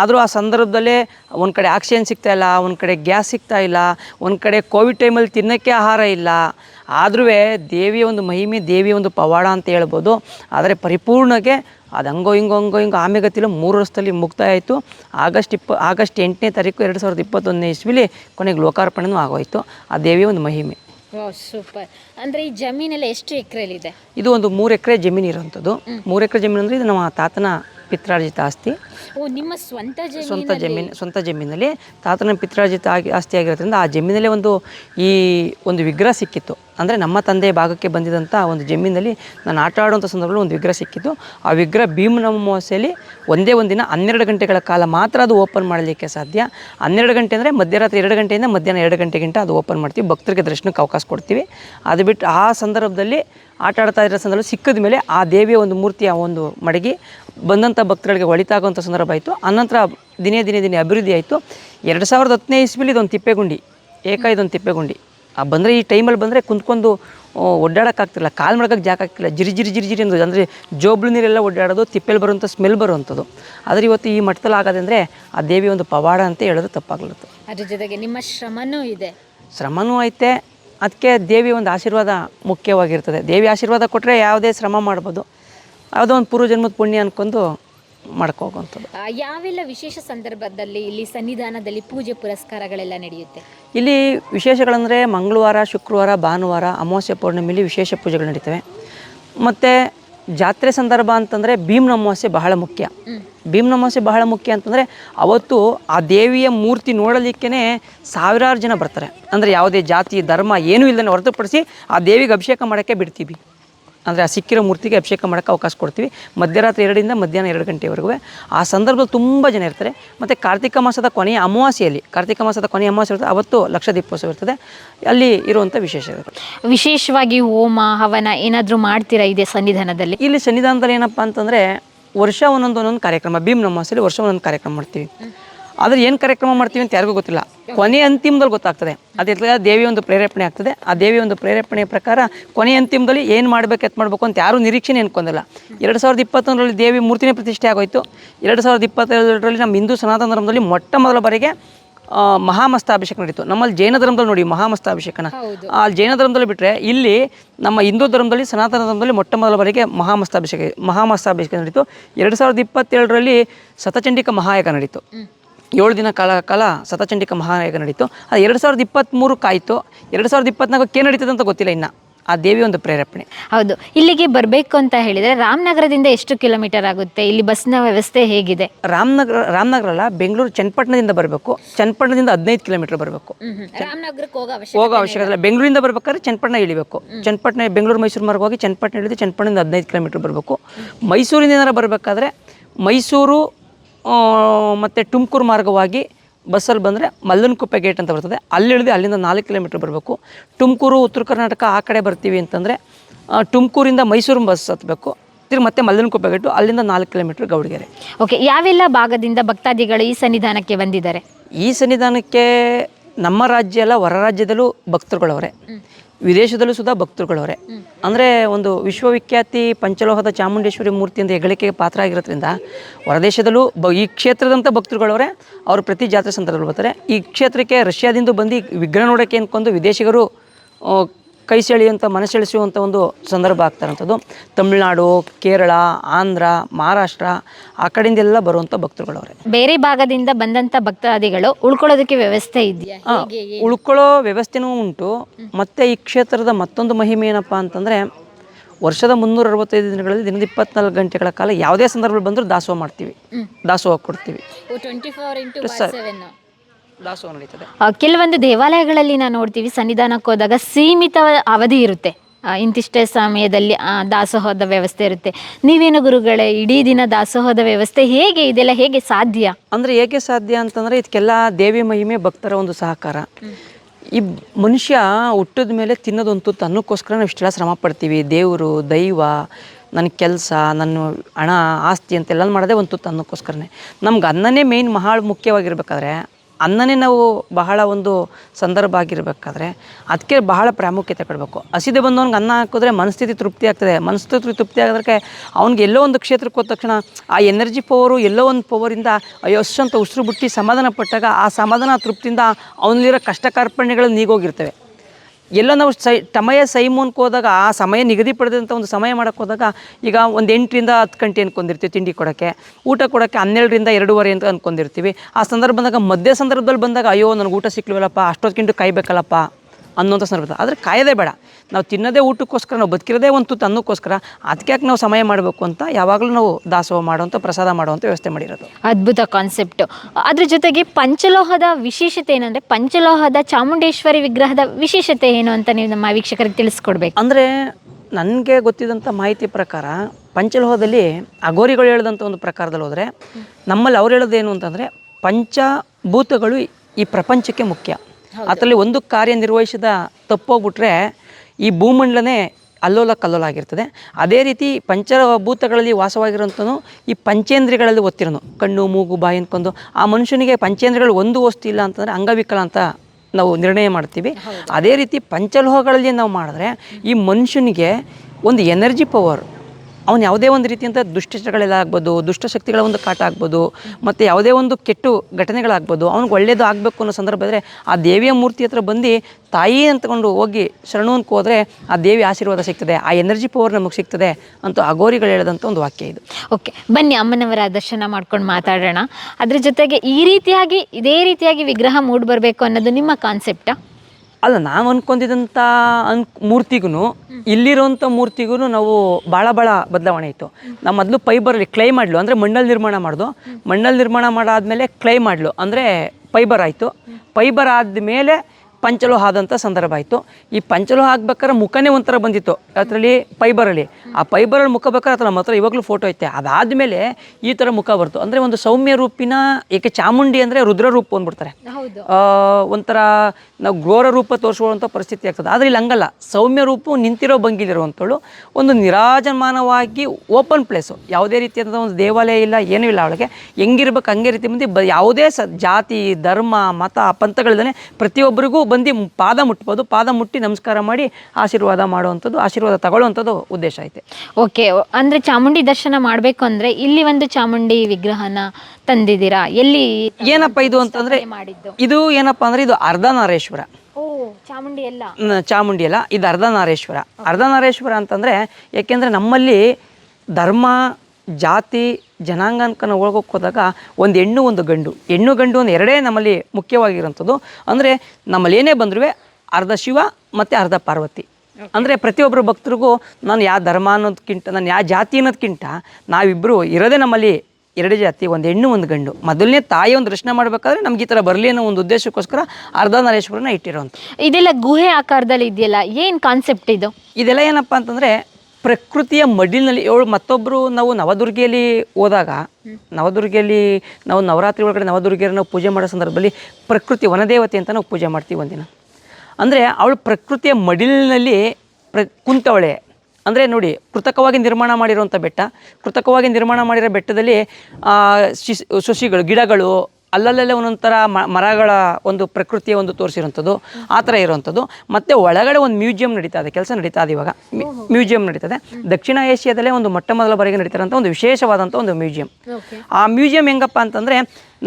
ಆದರೂ ಆ ಸಂದರ್ಭದಲ್ಲೇ ಒಂದು ಕಡೆ ಆಕ್ಸಿಜನ್ ಸಿಗ್ತಾಯಿಲ್ಲ ಒಂದು ಕಡೆ ಗ್ಯಾಸ್ ಸಿಗ್ತಾಯಿಲ್ಲ ಒಂದು ಕಡೆ ಕೋವಿಡ್ ಟೈಮಲ್ಲಿ ತಿನ್ನೋಕ್ಕೆ ಆಹಾರ ಇಲ್ಲ. ಆದ್ರೂ ದೇವಿಯ ಒಂದು ಮಹಿಮೆ ದೇವಿಯ ಒಂದು ಪವಾಡ ಅಂತ ಹೇಳ್ಬೋದು. ಆದರೆ ಪರಿಪೂರ್ಣಗೆ ಅದು ಹಂಗೋ ಹಿಂಗೋ ಹಂಗೋ ಹಿಂಗೋ ಆಮೇಲೆ ಗೊತ್ತಿಲ್ಲ ಮೂರು ವರ್ಷದಲ್ಲಿ ಮುಕ್ತಾಯ ಆಯಿತು. ಆಗಸ್ಟ್ ಇಪ್ಪ ಆಗಸ್ಟ್ ಎಂಟನೇ ತಾರೀಕು ಎರಡು ಸಾವಿರದ ಇಪ್ಪತ್ತೊಂದನೇ ಇಸ್ವಿಲಿ ಕೊನೆಗೆ ಲೋಕಾರ್ಪಣೆನೂ ಆಗೋಯಿತು. ಆ ದೇವಿಯ ಒಂದು ಮಹಿಮೆ. ಸೂಪರ್. ಅಂದರೆ ಈ ಜಮೀನೆಲ್ಲ ಎಷ್ಟು ಎಕರೆಲಿದೆ ಇದು ಒಂದು ಮೂರು ಎಕರೆ ಜಮೀನು ಇರೋವಂಥದ್ದು ಮೂರು ಎಕರೆ ಜಮೀನು ಅಂದರೆ ಇದು ನಮ್ಮ ತಾತನ ಪಿತ್ರಾರ್ಜಿತ ಆಸ್ತಿ. ಓ ನಿಮ್ಮ ಸ್ವಂತ ಸ್ವಂತ ಜಮೀನು ಸ್ವಂತ ಜಮೀನಲ್ಲಿ. ತಾತನ ಪಿತ್ರಾರ್ಜಿತ ಆಗಿ ಆಸ್ತಿ ಆಗಿರೋದ್ರಿಂದ ಆ ಜಮೀನಲ್ಲೇ ಒಂದು ಈ ಒಂದು ವಿಗ್ರಹ ಸಿಕ್ಕಿತ್ತು. ಅಂದರೆ ನಮ್ಮ ತಂದೆ ಭಾಗಕ್ಕೆ ಬಂದಿದ್ದಂಥ ಒಂದು ಜಮೀನಲ್ಲಿ ನಾನು ಆಟ ಆಡುವಂಥ ಸಂದರ್ಭದಲ್ಲಿ ಒಂದು ವಿಗ್ರಹ ಸಿಕ್ಕಿತ್ತು. ಆ ವಿಗ್ರಹ ಭೀಮನ ಅಮಾವಾಸ್ಯೆಯಲ್ಲಿ ಒಂದೇ ಒಂದಿನ ಹನ್ನೆರಡು ಗಂಟೆಗಳ ಕಾಲ ಮಾತ್ರ ಅದು ಓಪನ್ ಮಾಡಲಿಕ್ಕೆ ಸಾಧ್ಯ. ಹನ್ನೆರಡು ಗಂಟೆ ಅಂದರೆ ಮಧ್ಯರಾತ್ರಿ ಎರಡು ಗಂಟೆಯಿಂದ ಮಧ್ಯಾಹ್ನ ಎರಡು ಗಂಟೆಗಿಂತ ಅದು ಓಪನ್ ಮಾಡ್ತೀವಿ. ಭಕ್ತರಿಗೆ ದರ್ಶನಕ್ಕೆ ಅವಕಾಶ ಕೊಡ್ತೀವಿ. ಅದು ಬಿಟ್ಟು ಆ ಸಂದರ್ಭದಲ್ಲಿ ಆಟ ಆಡ್ತಾ ಇರೋ ಸಂದರ್ಭದಲ್ಲಿ ಸಿಕ್ಕಿದ ಮೇಲೆ ಆ ದೇವಿಯ ಒಂದು ಮೂರ್ತಿಯ ಒಂದು ಮಡಗಿ ಬಂದಂಥ ಭಕ್ತರಿಗೆ ಒಳಿತಾಗುವಂಥ ಸಂದರ್ಭ ಆಯಿತು. ಅನಂತರ ದಿನೇ ದಿನೇ ದಿನೇ ಅಭಿವೃದ್ಧಿ ಆಯಿತು. ಎರಡು ಸಾವಿರದ ಹತ್ತನೇ ಇಸ್ವಿಲಿ ಇದೊಂದು ತಿಪ್ಪೆಗುಂಡಿ ಏಕ ಇದೊಂದು ತಿಪ್ಪೆಗುಂಡಿ. ಆ ಬಂದರೆ ಈ ಟೈಮಲ್ಲಿ ಬಂದರೆ ಕುಂತ್ಕೊಂಡು ಒಡ್ಡಾಡೋಕ್ಕಾಗ್ತಿಲ್ಲ ಕಾಲು ಮಡಗಕ್ಕೆ ಜಾಗ ಆಗ್ತಿಲ್ಲ ಜಿರಿ ಜಿರಿ ಜಿರಿ ಜಿರಿ ಅನ್ನೋದು ಅಂದರೆ ಜೋಬ್ಳು ನೀರೆಲ್ಲ ಒಡ್ಡಾಡೋದು ತಿಪ್ಪೆಲಿ ಬರುವಂಥ ಸ್ಮೆಲ್ ಬರುವಂಥದ್ದು. ಆದರೆ ಇವತ್ತು ಈ ಮಟ್ಟದಲ್ಲಿ ಆಗೋದಂದರೆ ಆ ದೇವಿ ಒಂದು ಪವಾಡ ಅಂತ ಹೇಳೋದು ತಪ್ಪಾಗ್ಲತ್ತು. ಅದ್ರ ಜೊತೆಗೆ ನಿಮ್ಮ ಶ್ರಮನೂ ಇದೆ. ಶ್ರಮನೂ ಐತೆ ಅದಕ್ಕೆ ದೇವಿ ಒಂದು ಆಶೀರ್ವಾದ ಮುಖ್ಯವಾಗಿರ್ತದೆ. ದೇವಿ ಆಶೀರ್ವಾದ ಕೊಟ್ಟರೆ ಯಾವುದೇ ಶ್ರಮ ಮಾಡ್ಬೋದು. ಯಾವುದೋ ಒಂದು ಪೂರ್ವಜನ್ಮದ ಪುಣ್ಯ ಅಂದ್ಕೊಂಡು ಮಾಡ್ಕೋಗುವಂಥದ್ದು ಯಾವೆಲ್ಲ ವಿಶೇಷ ಸಂದರ್ಭದಲ್ಲಿ ಇಲ್ಲಿ ಸನ್ನಿಧಾನದಲ್ಲಿ ಪೂಜೆ ಪುರಸ್ಕಾರಗಳೆಲ್ಲ ನಡೆಯುತ್ತೆ? ಇಲ್ಲಿ ವಿಶೇಷಗಳಂದರೆ ಮಂಗಳವಾರ ಶುಕ್ರವಾರ ಭಾನುವಾರ ಅಮಾವಾಸ್ಯೆ ಪೌರ್ಣಿಮೆಯಲ್ಲಿ ವಿಶೇಷ ಪೂಜೆಗಳು ನಡೀತವೆ. ಮತ್ತು ಜಾತ್ರೆ ಸಂದರ್ಭ ಅಂತಂದರೆ ಭೀಮ್ ಅಮಾವಾಸ್ಯೆ ಬಹಳ ಮುಖ್ಯ. ಭೀಮ್ನ ಅಮಾವಾಸ್ಯೆ ಬಹಳ ಮುಖ್ಯ ಅಂತಂದರೆ ಅವತ್ತು ಆ ದೇವಿಯ ಮೂರ್ತಿ ನೋಡಲಿಕ್ಕೇ ಸಾವಿರಾರು ಜನ ಬರ್ತಾರೆ. ಅಂದರೆ ಯಾವುದೇ ಜಾತಿ, ಧರ್ಮ ಏನೂ ಇಲ್ಲದೇ ಹೊರತುಪಡಿಸಿ ಆ ದೇವಿಗೆ ಅಭಿಷೇಕ ಮಾಡೋಕ್ಕೆ ಬಿಡ್ತೀವಿ. ಅಂದರೆ ಆ ಸಿಕ್ಕಿರೋ ಮೂರ್ತಿಗೆ ಅಭಿಷೇಕ ಮಾಡೋಕ್ಕೆ ಅವಕಾಶ ಕೊಡ್ತೀವಿ. ಮಧ್ಯರಾತ್ರಿ ಎರಡರಿಂದ ಮಧ್ಯಾಹ್ನ ಎರಡು ಗಂಟೆವರೆಗೂ. ಆ ಸಂದರ್ಭದಲ್ಲಿ ತುಂಬ ಜನ ಇರ್ತಾರೆ. ಮತ್ತು ಕಾರ್ತಿಕ ಮಾಸದ ಕೊನೆಯ ಅಮಾವಾಸ್ಯೆಯಲ್ಲಿ ಕಾರ್ತಿಕ ಮಾಸದ ಕೊನೆಯ ಅಮಾವಾಸ್ಯೆ ಇರ್ತದೆ ಅವತ್ತು ಲಕ್ಷ ದೀಪೋತ್ಸವ ಇರ್ತದೆ. ಅಲ್ಲಿ ಇರುವಂಥ ವಿಶೇಷ ವಿಶೇಷವಾಗಿ ಹೋಮ ಹವನ ಏನಾದರೂ ಮಾಡ್ತೀರಾ ಇದೆ ಸನ್ನಿಧಾನದಲ್ಲಿ? ಇಲ್ಲಿ ಸನ್ನಿಧಾನದಲ್ಲಿ ಏನಪ್ಪ ಅಂತಂದರೆ ವರ್ಷ ಒಂದೊಂದು ಒಂದೊಂದು ಕಾರ್ಯಕ್ರಮ ಭೀಮ್ ಅಮಾವಾಸ್ಯೆಯಲ್ಲಿ ವರ್ಷ ಒಂದೊಂದು ಕಾರ್ಯಕ್ರಮ ಮಾಡ್ತೀವಿ. ಆದರೆ ಏನು ಕಾರ್ಯಕ್ರಮ ಮಾಡ್ತೀವಿ ಅಂತ ಯಾರಿಗೂ ಗೊತ್ತಿಲ್ಲ. ಕೊನೆ ಅಂತಿಮದಲ್ಲಿ ಗೊತ್ತಾಗ್ತದೆ. ಅದೆಲ್ಲ ದೇವಿಯ ಒಂದು ಪ್ರೇರೇಪಣೆ ಆಗ್ತದೆ. ಆ ದೇವಿಯ ಒಂದು ಪ್ರೇರೇಪಣೆಯ ಪ್ರಕಾರ ಕೊನೆ ಅಂತಿಮದಲ್ಲಿ ಏನು ಮಾಡಬೇಕು ಎತ್ ಮಾಡಬೇಕು ಅಂತ ಯಾರೂ ನಿರೀಕ್ಷೆನೇ ಅನ್ಕೊಂಡಿಲ್ಲ ಎರಡು ಸಾವಿರದ ಇಪ್ಪತ್ತೊಂದರಲ್ಲಿ ದೇವಿ ಮೂರ್ತಿನೇ ಪ್ರತಿಷ್ಠೆ ಆಗೋಯ್ತು. ಎರಡು ಸಾವಿರದ ಇಪ್ಪತ್ತೆರಡರಲ್ಲಿ ನಮ್ಮ ಹಿಂದೂ ಸನಾತನ ಧರ್ಮದಲ್ಲಿ ಮೊಟ್ಟ ಮೊದಲ ಬಾರಿಗೆ ಮಹಾಮಸ್ತಾಭಿಷೇಕ ನಡೀತು. ನಮ್ಮಲ್ಲಿ ಜೈನ ಧರ್ಮದಲ್ಲಿ ನೋಡಿ ಮಹಾಮಸ್ತಾಭಿಷೇಕನ. ಆ ಜೈನ ಧರ್ಮದಲ್ಲಿ ಬಿಟ್ಟರೆ ಇಲ್ಲಿ ನಮ್ಮ ಹಿಂದೂ ಧರ್ಮದಲ್ಲಿ ಸನಾತನ ಧರ್ಮದಲ್ಲಿ ಮೊಟ್ಟ ಮೊದಲ ಬಾರಿಗೆ ಮಹಾಮಸ್ತಾಭಿಷೇಕ ಮಹಾಮಸ್ತಾಭಿಷೇಕ ನಡೀತು. ಎರಡು ಸಾವಿರದ ಇಪ್ಪತ್ತೇಳರಲ್ಲಿ ಸತಚಂಡಿಕ ಮಹಾಯಕ ನಡೀತು. ಏಳು ದಿನ ಕಾಲ ಕಾಲ ಸತಚಂಡಿಕ ಮಹಾಯಾಗ ನಡೀತು. ಅದು ಎರಡು ಸಾವಿರದ ಇಪ್ಪತ್ತ್ಮೂರು ಕಾಯಿತು. ಎರಡು ಸಾವಿರದ ಇಪ್ಪತ್ನಾಲ್ಕಕ್ಕೆ ಏನು ನಡೀತದೆ ಅಂತ ಗೊತ್ತಿಲ್ಲ ಇನ್ನು. ಆ ದೇವಿ ಒಂದು ಪ್ರೇರೇಪಣೆ. ಹೌದು. ಇಲ್ಲಿಗೆ ಬರಬೇಕು ಅಂತ ಹೇಳಿದರೆ ರಾಮನಗರದಿಂದ ಎಷ್ಟು ಕಿಲೋಮೀಟರ್ ಆಗುತ್ತೆ? ಇಲ್ಲಿ ಬಸ್ನ ವ್ಯವಸ್ಥೆ ಹೇಗಿದೆ? ರಾಮನಗರ ರಾಮನಗರ ಅಲ್ಲ ಬೆಂಗಳೂರು ಚನ್ನಪಟ್ಟಣದಿಂದ ಬರಬೇಕು. ಚನ್ನಪಟ್ಟಣದಿಂದ ಹದಿನೈದು ಕಿಲೋಮೀಟರ್ ಬರಬೇಕು. ರಾಮನಗರಕ್ಕೆ ಹೋಗೋ ಅವಶ್ಯಕ ಹೋಗೋ ಅವಶ್ಯಕತೆ ಇಲ್ಲ. ಬೆಂಗಳೂರಿಂದ ಬರಬೇಕಾದ್ರೆ ಚನ್ನಪಟ್ಟಣ ಇಳಿಬೇಕು. ಚನ್ನಪಟ್ಟಣ ಬೆಂಗಳೂರು ಮೈಸೂರು ಮಾರ್ಗ ಹೋಗಿ ಚನ್ನಪಟ್ಟಣ ಇಳಿದು ಚನ್ನಪಟ್ಟಣದಿಂದ ಹದಿನೈದು ಕಿಲೋಮೀಟರ್ ಬರಬೇಕು. ಮೈಸೂರಿಂದ ಏನಾರು ಬರಬೇಕಾದ್ರೆ ಮೈಸೂರು ಮತ್ತು ತುಮಕೂರು ಮಾರ್ಗವಾಗಿ ಬಸ್ಸಲ್ಲಿ ಬಂದರೆ ಮಲ್ಲನಕುಪ್ಪೆ ಗೇಟ್ ಅಂತ ಬರ್ತದೆ. ಅಲ್ಲಿ ಇಳಿದು ಅಲ್ಲಿಂದ ನಾಲ್ಕು ಕಿಲೋಮೀಟ್ರ್ ಬರಬೇಕು. ತುಮಕೂರು ಉತ್ತರ ಕರ್ನಾಟಕ ಆ ಕಡೆ ಬರ್ತೀವಿ ಅಂತಂದರೆ ತುಮಕೂರಿಂದ ಮೈಸೂರು ಬಸ್ ಹತ್ತಬೇಕು ತಿರ್ಗಿ ಮತ್ತೆ ಮಲ್ಲನಕುಪ್ಪೆ ಗೇಟು ಅಲ್ಲಿಂದ ನಾಲ್ಕು ಕಿಲೋಮೀಟ್ರ್ ಗೌಡಗೆರೆ. ಓಕೆ ಯಾವೆಲ್ಲ ಭಾಗದಿಂದ ಭಕ್ತಾದಿಗಳು ಈ ಸನ್ನಿಧಾನಕ್ಕೆ ಬಂದಿದ್ದಾರೆ? ಈ ಸನ್ನಿಧಾನಕ್ಕೆ ನಮ್ಮ ರಾಜ್ಯ ಅಲ್ಲ ಹೊರ ರಾಜ್ಯದಲ್ಲೂ ಭಕ್ತರುಗಳವರೆ. ವಿದೇಶದಲ್ಲೂ ಸುಧಾ ಭಕ್ತರುಗಳವರೇ. ಅಂದರೆ ಒಂದು ವಿಶ್ವವಿಖ್ಯಾತಿ ಪಂಚಲೋಹದ ಚಾಮುಂಡೇಶ್ವರಿ ಮೂರ್ತಿಯಿಂದ ಹೆಗಳಿಕೆಗೆ ಪಾತ್ರ ಆಗಿರೋದ್ರಿಂದ ಹೊರದೇಶದಲ್ಲೂ ಬ ಈ ಕ್ಷೇತ್ರದಂಥ ಭಕ್ತರುಗಳವರೇ ಅವರು ಪ್ರತಿ ಜಾತ್ರೆ ಸಂದರ್ಭದಲ್ಲಿ ಬರ್ತಾರೆ. ಈ ಕ್ಷೇತ್ರಕ್ಕೆ ರಷ್ಯಾದಿಂದ ಬಂದು ವಿಗ್ರಹ ನೋಡೋಕ್ಕೆ ಅಂದ್ಕೊಂಡು ವಿದೇಶಿಗರು ಕೈ ಸೆಳೆಯುವಂಥ ಮನಸೆಳೆಸುವಂಥ ಒಂದು ಸಂದರ್ಭ ಆಗ್ತಾರಂಥದ್ದು. ತಮಿಳುನಾಡು ಕೇರಳ ಆಂಧ್ರ ಮಹಾರಾಷ್ಟ್ರ ಆ ಕಡೆಯಿಂದೆಲ್ಲ ಬರುವಂಥ ಭಕ್ತರುಗಳವರೇ. ಬೇರೆ ಭಾಗದಿಂದ ಬಂದಂಥ ಭಕ್ತಾದಿಗಳು ಉಳ್ಕೊಳ್ಳೋದಕ್ಕೆ ವ್ಯವಸ್ಥೆ ಇದೆಯಾ? ಹಾಂ ಉಳ್ಕೊಳ್ಳೋ ವ್ಯವಸ್ಥೆನೂ ಉಂಟು. ಮತ್ತು ಈ ಕ್ಷೇತ್ರದ ಮತ್ತೊಂದು ಮಹಿಮೆ ಏನಪ್ಪ ಅಂತಂದರೆ ವರ್ಷದ ಮುನ್ನೂರ ಅರವತ್ತೈದು ದಿನಗಳಲ್ಲಿ ದಿನದ ಇಪ್ಪತ್ನಾಲ್ಕು ಗಂಟೆಗಳ ಕಾಲ ಯಾವುದೇ ಸಂದರ್ಭದಲ್ಲಿ ಬಂದರೂ ದಾಸೋಹ ಮಾಡ್ತೀವಿ. ದಾಸೋಹ ಕೊಡ್ತೀವಿ. ಇಂಟು ದಾಸೋಹ ನಡೀತದೆ. ಕೆಲವೊಂದು ದೇವಾಲಯಗಳಲ್ಲಿ ನಾವು ನೋಡ್ತೀವಿ ಸನ್ನಿಧಾನಕ್ಕೆ ಹೋದಾಗ ಸೀಮಿತ ಅವಧಿ ಇರುತ್ತೆ. ಆ, ಇಂತಿಷ್ಟೇ ಸಮಯದಲ್ಲಿ ಆ, ದಾಸೋಹದ ವ್ಯವಸ್ಥೆ ಇರುತ್ತೆ. ನೀವೇನು ಗುರುಗಳೇ ಇಡೀ ದಿನ ದಾಸೋಹದ ವ್ಯವಸ್ಥೆ ಹೇಗೆ ಇದೆಲ್ಲ ಹೇಗೆ ಸಾಧ್ಯ? ಅಂದರೆ ಹೇಗೆ ಸಾಧ್ಯ ಅಂತಂದರೆ ಇದಕ್ಕೆಲ್ಲ ದೇವಿ ಮಹಿಮೆ ಭಕ್ತರ ಒಂದು ಸಹಕಾರ. ಈ ಮನುಷ್ಯ ಹುಟ್ಟಿದ ಮೇಲೆ ತಿನ್ನೋದೊಂದು ತನ್ನಕ್ಕೋಸ್ಕರ ಅನ್ನಕ್ಕೋಸ್ಕರ ನಾವು ಇಷ್ಟೆಲ್ಲ ಶ್ರಮ ಪಡ್ತೀವಿ. ದೇವರು ದೈವ ನನ್ನ ಕೆಲಸ ನನ್ನ ಹಣ ಆಸ್ತಿ ಅಂತೆಲ್ಲ ಮಾಡೋದೇ ಒಂದು ತುತ್ತು ಅನ್ನಕ್ಕೋಸ್ಕರನೇ ನಮ್ಗೆ ಅನ್ನನೇ ಮೇಯ್ನ್ ಮಹಾಳ್ ಮುಖ್ಯವಾಗಿರ್ಬೇಕಾದ್ರೆ ಅನ್ನನೇ ನಾವು ಬಹಳ ಒಂದು ಸಂದರ್ಭ ಆಗಿರಬೇಕಾದ್ರೆ ಅದಕ್ಕೆ ಬಹಳ ಪ್ರಾಮುಖ್ಯತೆ ಕೊಡಬೇಕು. ಹಸಿದೆ ಬಂದವನಿಗೆ ಅನ್ನ ಹಾಕಿದ್ರೆ ಮನಸ್ಥಿತಿ ತೃಪ್ತಿ ಆಗ್ತದೆ. ಮನಸ್ಥಿತಿ ತೃಪ್ತಿ ಆಗೋದಕ್ಕೆ ಅವ್ನಿಗೆ ಎಲ್ಲೋ ಒಂದು ಕ್ಷೇತ್ರಕ್ಕೆ ಹೋದ ತಕ್ಷಣ ಆ ಎನರ್ಜಿ ಪವರು ಎಲ್ಲೋ ಒಂದು ಪವರಿಂದ ಅಯ್ಯೋ ಅಂತ ಉಸಿರು ಬಿಟ್ಟು ಸಮಾಧಾನ ಪಟ್ಟಾಗ ಆ ಸಮಾಧಾನ ತೃಪ್ತಿಯಿಂದ ಅವನಲ್ಲಿರೋ ಕಷ್ಟ ಕಾರ್ಪಣ್ಯಗಳು ನೀಗೋಗಿರ್ತವೆ. ಎಲ್ಲ ನಾವು ಸೈ ಸಮಯ ಸೈಮೂನ್ಗೆ ಹೋದಾಗ, ಆ ಸಮಯ ನಿಗದಿ ಪಡೆದಂಥ ಒಂದು ಸಮಯ ಮಾಡೋಕ್ಕೆ ಹೋದಾಗ, ಈಗ ಒಂದು ಎಂಟರಿಂದ ಹತ್ತು ಗಂಟೆ ಅಂದ್ಕೊಂಡಿರ್ತೀವಿ ತಿಂಡಿ ಕೊಡೋಕ್ಕೆ. ಊಟ ಕೊಡೋಕ್ಕೆ ಹನ್ನೆರಡರಿಂದ ಎರಡೂವರೆ ಅಂತ ಅನ್ಕೊಂಡಿರ್ತೀವಿ. ಆ ಸಂದರ್ಭದಾಗ ಮಧ್ಯ ಸಂದರ್ಭದಲ್ಲಿ ಬಂದಾಗ, ಅಯ್ಯೋ, ನನಗೆ ಊಟ ಸಿಕ್ಲಿವಲ್ಲಪ್ಪ ಅಷ್ಟೊತ್ತಿಗಿಂಟು ಕಾಯ್ಬೇಕಲ್ಲಪ್ಪ. ಅನ್ನೋಂಥ ಸಂದರ್ಭ ಆದರೆ ಕಾಯೋದೇ ಬೇಡ. ನಾವು ತಿನ್ನೋದೇ ಊಟಕ್ಕೋಸ್ಕರ ನಾವು ಬದುಕಿರೋದೇ ಒಂದು ತುತ್ತು ಅನ್ನೋಕ್ಕೋಸ್ಕರ ಅದಕ್ಕೆ ನಾವು ಸಮಯ ಮಾಡಬೇಕು ಅಂತ ಯಾವಾಗಲೂ ನಾವು ದಾಸೋಹ ಮಾಡುವಂಥ ಪ್ರಸಾದ ಮಾಡುವಂಥ ವ್ಯವಸ್ಥೆ ಮಾಡಿರೋದು. ಅದ್ಭುತ ಕಾನ್ಸೆಪ್ಟ್ ಅದ್ರ ಜೊತೆಗೆ ಪಂಚಲೋಹದ ವಿಶೇಷತೆ ಏನಂದರೆ ಪಂಚಲೋಹದ ಚಾಮುಂಡೇಶ್ವರಿ ವಿಗ್ರಹದ ವಿಶೇಷತೆ ಏನು ಅಂತ ನೀವು ನಮ್ಮ ವೀಕ್ಷಕರಿಗೆ ತಿಳಿಸ್ಕೊಡ್ಬೇಕು. ಅಂದರೆ ನನಗೆ ಗೊತ್ತಿದ್ದಂಥ ಮಾಹಿತಿ ಪ್ರಕಾರ ಪಂಚಲೋಹದಲ್ಲಿ ಅಗೋರಿಗಳು ಹೇಳಿದಂಥ ಒಂದು ಪ್ರಕಾರದಲ್ಲಿ ಹೋದರೆ ನಮ್ಮಲ್ಲಿ ಅವ್ರು ಹೇಳೋದೇನು ಅಂತಂದರೆ ಪಂಚಭೂತಗಳು ಈ ಪ್ರಪಂಚಕ್ಕೆ ಮುಖ್ಯ. ಅದರಲ್ಲಿ ಒಂದು ಕಾರ್ಯನಿರ್ವಹಿಸಿದ ತಪ್ಪೋಗ್ಬಿಟ್ರೆ ಈ ಭೂಮಂಡಲನೇ ಅಲ್ಲೋಲ ಕಲ್ಲೋಲ ಆಗಿರ್ತದೆ ಅದೇ ರೀತಿ ಪಂಚಭೂತಗಳಲ್ಲಿ ವಾಸವಾಗಿರೋಂಥನು ಈ ಪಂಚೇಂದ್ರಿಗಳಲ್ಲಿ ಒತ್ತಿರೋನು. ಕಣ್ಣು ಮೂಗು ಬಾಯಿ ಅಂದ್ಕೊಂಡು ಆ ಮನುಷ್ಯನಿಗೆ ಪಂಚೇಂದ್ರಿಗಳು ಒಂದು ವಸ್ತು ಇಲ್ಲ ಅಂತಂದರೆ ಅಂಗವಿಕಲ ಅಂತ ನಾವು ನಿರ್ಣಯ ಮಾಡ್ತೀವಿ. ಅದೇ ರೀತಿ ಪಂಚಲೋಹಗಳಲ್ಲಿ ನಾವು ಮಾಡಿದ್ರೆ ಈ ಮನುಷ್ಯನಿಗೆ ಒಂದು ಎನರ್ಜಿ ಪವರ್ ಅವನು ಯಾವುದೇ ಒಂದು ರೀತಿಯಂಥ ದುಷ್ಟಗಳೆಲ್ಲ ಆಗ್ಬೋದು, ದುಷ್ಟಶಕ್ತಿಗಳ ಒಂದು ಕಾಟ ಆಗ್ಬೋದು, ಮತ್ತು ಯಾವುದೇ ಒಂದು ಕೆಟ್ಟು ಘಟನೆಗಳಾಗ್ಬೋದು, ಅವ್ನಿಗೆ ಒಳ್ಳೇದು ಆಗಬೇಕು ಅನ್ನೋ ಸಂದರ್ಭ ಇದ್ದರೆ ಆ ದೇವಿಯ ಮೂರ್ತಿ ಹತ್ರ ಬಂದು ತಾಯಿ ಅಂತಕೊಂಡು ಹೋಗಿ ಶರಣು ಅಂತ ಹೋದರೆ ಆ ದೇವಿ ಆಶೀರ್ವಾದ ಸಿಗ್ತದೆ, ಆ ಎನರ್ಜಿ ಪವರ್ ನಮಗೆ ಸಿಗ್ತದೆ ಅಂತ ಅಗೋರಿಗಳು ಹೇಳಿದಂಥ ಒಂದು ವಾಕ್ಯ ಇದು. ಓಕೆ, ಬನ್ನಿ ಅಮ್ಮನವರ ದರ್ಶನ ಮಾಡ್ಕೊಂಡು ಮಾತಾಡೋಣ. ಅದ್ರ ಜೊತೆಗೆ ಈ ರೀತಿಯಾಗಿ, ಇದೇ ರೀತಿಯಾಗಿ ವಿಗ್ರಹ ಮೂಡ್ ಬರಬೇಕು ಅನ್ನೋದು ನಿಮ್ಮ ಕಾನ್ಸೆಪ್ಟಾ ಅಲ್ಲ, ನಾವು ಅನ್ಕೊಂಡಿದ್ದಂಥ ಅನ್ ಮೂರ್ತಿಗೂ ಇಲ್ಲಿರೋಂಥ ಮೂರ್ತಿಗೂ ನಾವು ಭಾಳ ಭಾಳ ಬದಲಾವಣೆ ಇತ್ತು ನಾವು ಮೊದಲು ಫೈಬರಲ್ಲಿ ಕ್ಲೈ ಮಾಡಲು, ಅಂದರೆ ಮಣ್ಣಲ್ಲಿ ನಿರ್ಮಾಣ ಮಾಡ್ದು. ಮಣ್ಣಲ್ಲಿ ನಿರ್ಮಾಣ ಮಾಡಾದ್ಮೇಲೆ ಕ್ಲೈ ಮಾಡಲು, ಅಂದರೆ ಫೈಬರ್ ಆಯಿತು. ಫೈಬರ್ ಆದಮೇಲೆ ಪಂಚಲೋಹ ಆದಂಥ ಸಂದರ್ಭ ಆಯಿತು. ಈ ಪಂಚಲೋಹ ಆಗ್ಬೇಕಾದ್ರೆ ಮುಖನೇ ಒಂಥರ ಬಂದಿತ್ತು. ಅದರಲ್ಲಿ ಫೈಬರಲ್ಲಿ ಆ ಫೈಬರಲ್ಲಿ ಮುಖ ಬೇಕಾದ್ರೆ ಅದು ನಮ್ಮ ಹತ್ರ ಇವಾಗಲೂ ಫೋಟೋ ಐತೆ. ಅದಾದಮೇಲೆ ಈ ಥರ ಮುಖ ಬರ್ತು. ಅಂದರೆ ಒಂದು ಸೌಮ್ಯ ರೂಪಿನ ಏಕೆ ಚಾಮುಂಡಿ ಅಂದರೆ ರುದ್ರ ರೂಪ ಅಂದ್ಬಿಡ್ತಾರೆ ಒಂಥರ ನಾವು ಘೋರ ರೂಪ ತೋರಿಸುವಂಥ ಪರಿಸ್ಥಿತಿ ಆಗ್ತದೆ. ಆದರೆ ಇಲ್ಲಿ ಹಂಗಲ್ಲ. ಸೌಮ್ಯ ರೂಪ ನಿಂತಿರೋ ಬಂಗಿಲಿರುವಂಥಳು ಒಂದು ನಿರಾಜಮಾನವಾಗಿ ಓಪನ್ ಪ್ಲೇಸು ಯಾವುದೇ ರೀತಿಯಾದ ಒಂದು ದೇವಾಲಯ ಇಲ್ಲ ಏನೂ ಇಲ್ಲ ಅವಳಿಗೆ. ಹೆಂಗಿರ್ಬೇಕು ಹಂಗೆ ರೀತಿ ಮುಂದೆ ಬ ಯಾವುದೇ ಸ ಜಾತಿ ಧರ್ಮ ಮತ ಪಂಥಗಳಿದ್ದಾನೆ ಪ್ರತಿಯೊಬ್ಬರಿಗೂ ಬಂದು ಪಾದ ಮುಟ್ಬೋದು ಪಾದ ಮುಟ್ಟಿ ನಮಸ್ಕಾರ ಮಾಡಿ ಆಶೀರ್ವಾದ ಮಾಡುವಂಥದ್ದು ಆಶೀರ್ವಾದ ತಗೊಳ್ಳುವಂಥದ್ದು ಉದ್ದೇಶ ಐತೆ. ಓಕೆ ಅಂದರೆ ಚಾಮುಂಡಿ ದರ್ಶನ ಮಾಡಬೇಕು ಅಂದರೆ ಇಲ್ಲಿ ಒಂದು ಚಾಮುಂಡಿ ವಿಗ್ರಹನ ತಂದಿದ್ದೀರಾ? ಎಲ್ಲಿ ಏನಪ್ಪ ಇದು ಅಂತಂದರೆ ಮಾಡಿದ್ದು? ಇದು ಏನಪ್ಪ ಅಂದರೆ ಇದು ಅರ್ಧನಾರೇಶ್ವರ ಓ ಚಾಮುಂಡಿ ಎಲ್ಲ ಚಾಮುಂಡಿ ಅಲ್ಲ ಇದು ಅರ್ಧನಾರೇಶ್ವರ ಅರ್ಧನಾರೇಶ್ವರ ಅಂತಂದರೆ ಯಾಕೆಂದರೆ ನಮ್ಮಲ್ಲಿ ಧರ್ಮ ಜಾತಿ ಜನಾಂಗನ ಒಳಗೋಗಿ ಹೋದಾಗ ಒಂದು ಹೆಣ್ಣು ಒಂದು ಗಂಡು. ಹೆಣ್ಣು ಗಂಡು ಒಂದು ಎರಡೇ ನಮ್ಮಲ್ಲಿ ಮುಖ್ಯವಾಗಿರೋಂಥದ್ದು ಅಂದರೆ ನಮ್ಮಲ್ಲಿ ಏನೇ ಬಂದರೂ ಅರ್ಧ ಶಿವ ಮತ್ತು ಅರ್ಧ ಪಾರ್ವತಿ. ಅಂದರೆ ಪ್ರತಿಯೊಬ್ಬರು ಭಕ್ತರಿಗೂ ನಾನು ಯಾವ ಧರ್ಮ ಅನ್ನೋದಕ್ಕಿಂತ ನಾನು ಯಾವ ಜಾತಿ ಅನ್ನೋದಕ್ಕಿಂತ ನಾವಿಬ್ಬರು ಇರೋದೇ ನಮ್ಮಲ್ಲಿ ಎರಡು ಜಾತಿ ಒಂದು ಹೆಣ್ಣು ಒಂದು ಗಂಡು. ಮೊದಲನೇ ತಾಯಿ ಒಂದು ದರ್ಶನ ಮಾಡಬೇಕಾದ್ರೆ ನಮ್ಗೆ ಈ ಥರ ಬರಲಿ ಅನ್ನೋ ಒಂದು ಉದ್ದೇಶಕ್ಕೋಸ್ಕರ ಅರ್ಧ ನರೇಶ್ವರನ ಇಟ್ಟಿರೋಂಥ ಇದೆಲ್ಲ ಗುಹೆ ಆಕಾರದಲ್ಲಿ ಇದೆಯಲ್ಲ ಏನು ಕಾನ್ಸೆಪ್ಟ್ ಇದು? ಇದೆಲ್ಲ ಏನಪ್ಪ ಅಂತಂದರೆ ಪ್ರಕೃತಿಯ ಮಡಿಲಿನಲ್ಲಿ ಏಳು ಮತ್ತೊಬ್ಬರು ನಾವು ನವದುರ್ಗೆಯಲ್ಲಿ ಹೋದಾಗ, ನವದುರ್ಗೆಯಲ್ಲಿ ನಾವು ನವರಾತ್ರಿ ಒಳಗಡೆ ನವದುರ್ಗಿಯರು ನಾವು ಪೂಜೆ ಮಾಡೋ ಸಂದರ್ಭದಲ್ಲಿ ಪ್ರಕೃತಿ ವನದೇವತೆ ಅಂತ ನಾವು ಪೂಜೆ ಮಾಡ್ತೀವಿ ಒಂದಿನ. ಅಂದರೆ ಅವಳು ಪ್ರಕೃತಿಯ ಮಡಿಲಿನಲ್ಲಿ ಪ್ರ, ಕುಂತವಳೆ. ಅಂದರೆ ನೋಡಿ, ಕೃತಕವಾಗಿ ನಿರ್ಮಾಣ ಮಾಡಿರುವಂಥ ಬೆಟ್ಟ, ಕೃತಕವಾಗಿ ನಿರ್ಮಾಣ ಮಾಡಿರೋ ಬೆಟ್ಟದಲ್ಲಿ ಶಿಸ್ ಸಸಿಗಳು, ಗಿಡಗಳು ಅಲ್ಲಲ್ಲೇ ಒಂದೊಂಥರ ಮರಗಳ ಒಂದು ಪ್ರಕೃತಿಯ ಒಂದು ತೋರಿಸಿರುವಂಥದ್ದು ಆ ಥರ ಇರುವಂಥದ್ದು. ಮತ್ತು ಒಳಗಡೆ ಒಂದು ಮ್ಯೂಸಿಯಂ ನಡೀತಾ ಇದೆ ಕೆಲಸ ನಡೀತಾ ಇದೆ ಇವಾಗ ಮ್ಯೂಸಿಯಂ ನಡೀತದೆ. ದಕ್ಷಿಣ ಏಷ್ಯಾದಲ್ಲೇ ಒಂದು ಮೊಟ್ಟ ಮೊದಲ ಬಾರಿಗೆ ನಡೀತಾರಂಥ ಒಂದು ವಿಶೇಷವಾದಂಥ ಒಂದು ಮ್ಯೂಸಿಯಂ. ಆ ಮ್ಯೂಸಿಯಂ ಹೆಂಗಪ್ಪ ಅಂತಂದರೆ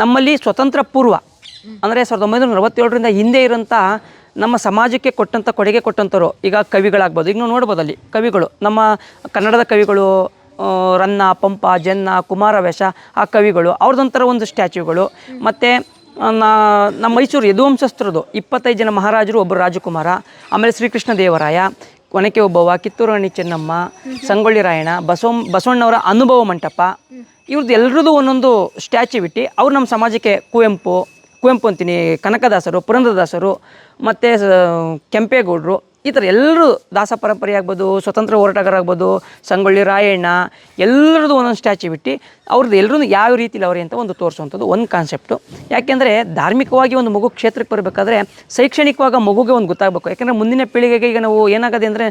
ನಮ್ಮಲ್ಲಿ ಸ್ವತಂತ್ರ ಪೂರ್ವ ಅಂದರೆ ಸಾವಿರದ ಒಂಬೈನೂರ ನಲವತ್ತೇಳರಿಂದ ಹಿಂದೆ ಇರೋಂಥ ನಮ್ಮ ಸಮಾಜಕ್ಕೆ ಕೊಟ್ಟಂಥ ಕೊಡುಗೆ ಕೊಟ್ಟಂಥವ್ರು ಈಗ ಕವಿಗಳಾಗ್ಬೋದು. ಈಗ ನಾವು ನೋಡ್ಬೋದು ಅಲ್ಲಿ ಕವಿಗಳು ನಮ್ಮ ಕನ್ನಡದ ಕವಿಗಳು ರನ್ನ, ಪಂಪ, ಜನ್ನ ಕುಮಾರವೇಶ ಆ ಕವಿಗಳು, ಅವ್ರದ್ದೊಂಥರ ಒಂದು ಸ್ಟ್ಯಾಚ್ಯೂಗಳು. ಮತ್ತು ನಮ್ಮ ಮೈಸೂರು ಯದುವಂಶಸ್ಥರದು ಇಪ್ಪತ್ತೈದು ಜನ ಮಹಾರಾಜರು, ಒಬ್ಬರು ರಾಜಕುಮಾರ, ಆಮೇಲೆ ಶ್ರೀಕೃಷ್ಣ ದೇವರಾಯ ಒನಕೆ ಒಬ್ಬವ ಕಿತ್ತೂರು ರಾಣಿ ಚೆನ್ನಮ್ಮ, ಸಂಗೊಳ್ಳಿ ರಾಯಣ್ಣ, ಬಸವ, ಬಸವಣ್ಣವರ ಅನುಭವ ಮಂಟಪ. ಇವ್ರದ್ದು ಎಲ್ರದ್ದು ಒಂದೊಂದು ಸ್ಟ್ಯಾಚ್ಯೂ ಇಟ್ಟು, ಅವ್ರು ನಮ್ಮ ಸಮಾಜಕ್ಕೆ ಕುವೆಂಪು ಕುವೆಂಪು ಅಂತೀನಿ, ಕನಕದಾಸರು, ಪುರಂದರದಾಸರು, ಮತ್ತು ಕೆಂಪೇಗೌಡರು ಈ ಥರ ಎಲ್ಲರೂ ದಾಸ ಪರಂಪರೆ ಆಗ್ಬೋದು, ಸ್ವತಂತ್ರ ಹೋರಾಟಗಾರಾಗ್ಬೋದು ಸಂಗೊಳ್ಳಿ ರಾಯಣ್ಣ, ಎಲ್ಲರದ್ದು ಒಂದೊಂದು ಸ್ಟ್ಯಾಚು ಬಿಟ್ಟು ಅವ್ರದ್ದು ಎಲ್ಲರೂ ಯಾವ ರೀತಿಲಿ ಅವರೇ ಅಂತ ಒಂದು ತೋರಿಸುವಂಥದ್ದು ಒಂದು ಕಾನ್ಸೆಪ್ಟು ಯಾಕೆಂದರೆ ಧಾರ್ಮಿಕವಾಗಿ ಒಂದು ಮಗು ಕ್ಷೇತ್ರಕ್ಕೆ ಬರಬೇಕಾದ್ರೆ ಶೈಕ್ಷಣಿಕವಾಗಿ ಮಗುಗೆ ಒಂದು ಗೊತ್ತಾಗಬೇಕು. ಯಾಕೆಂದರೆ ಮುಂದಿನ ಪೀಳಿಗೆಗೆ ಈಗ ನಾವು ಏನಾಗದೆ ಅಂದರೆ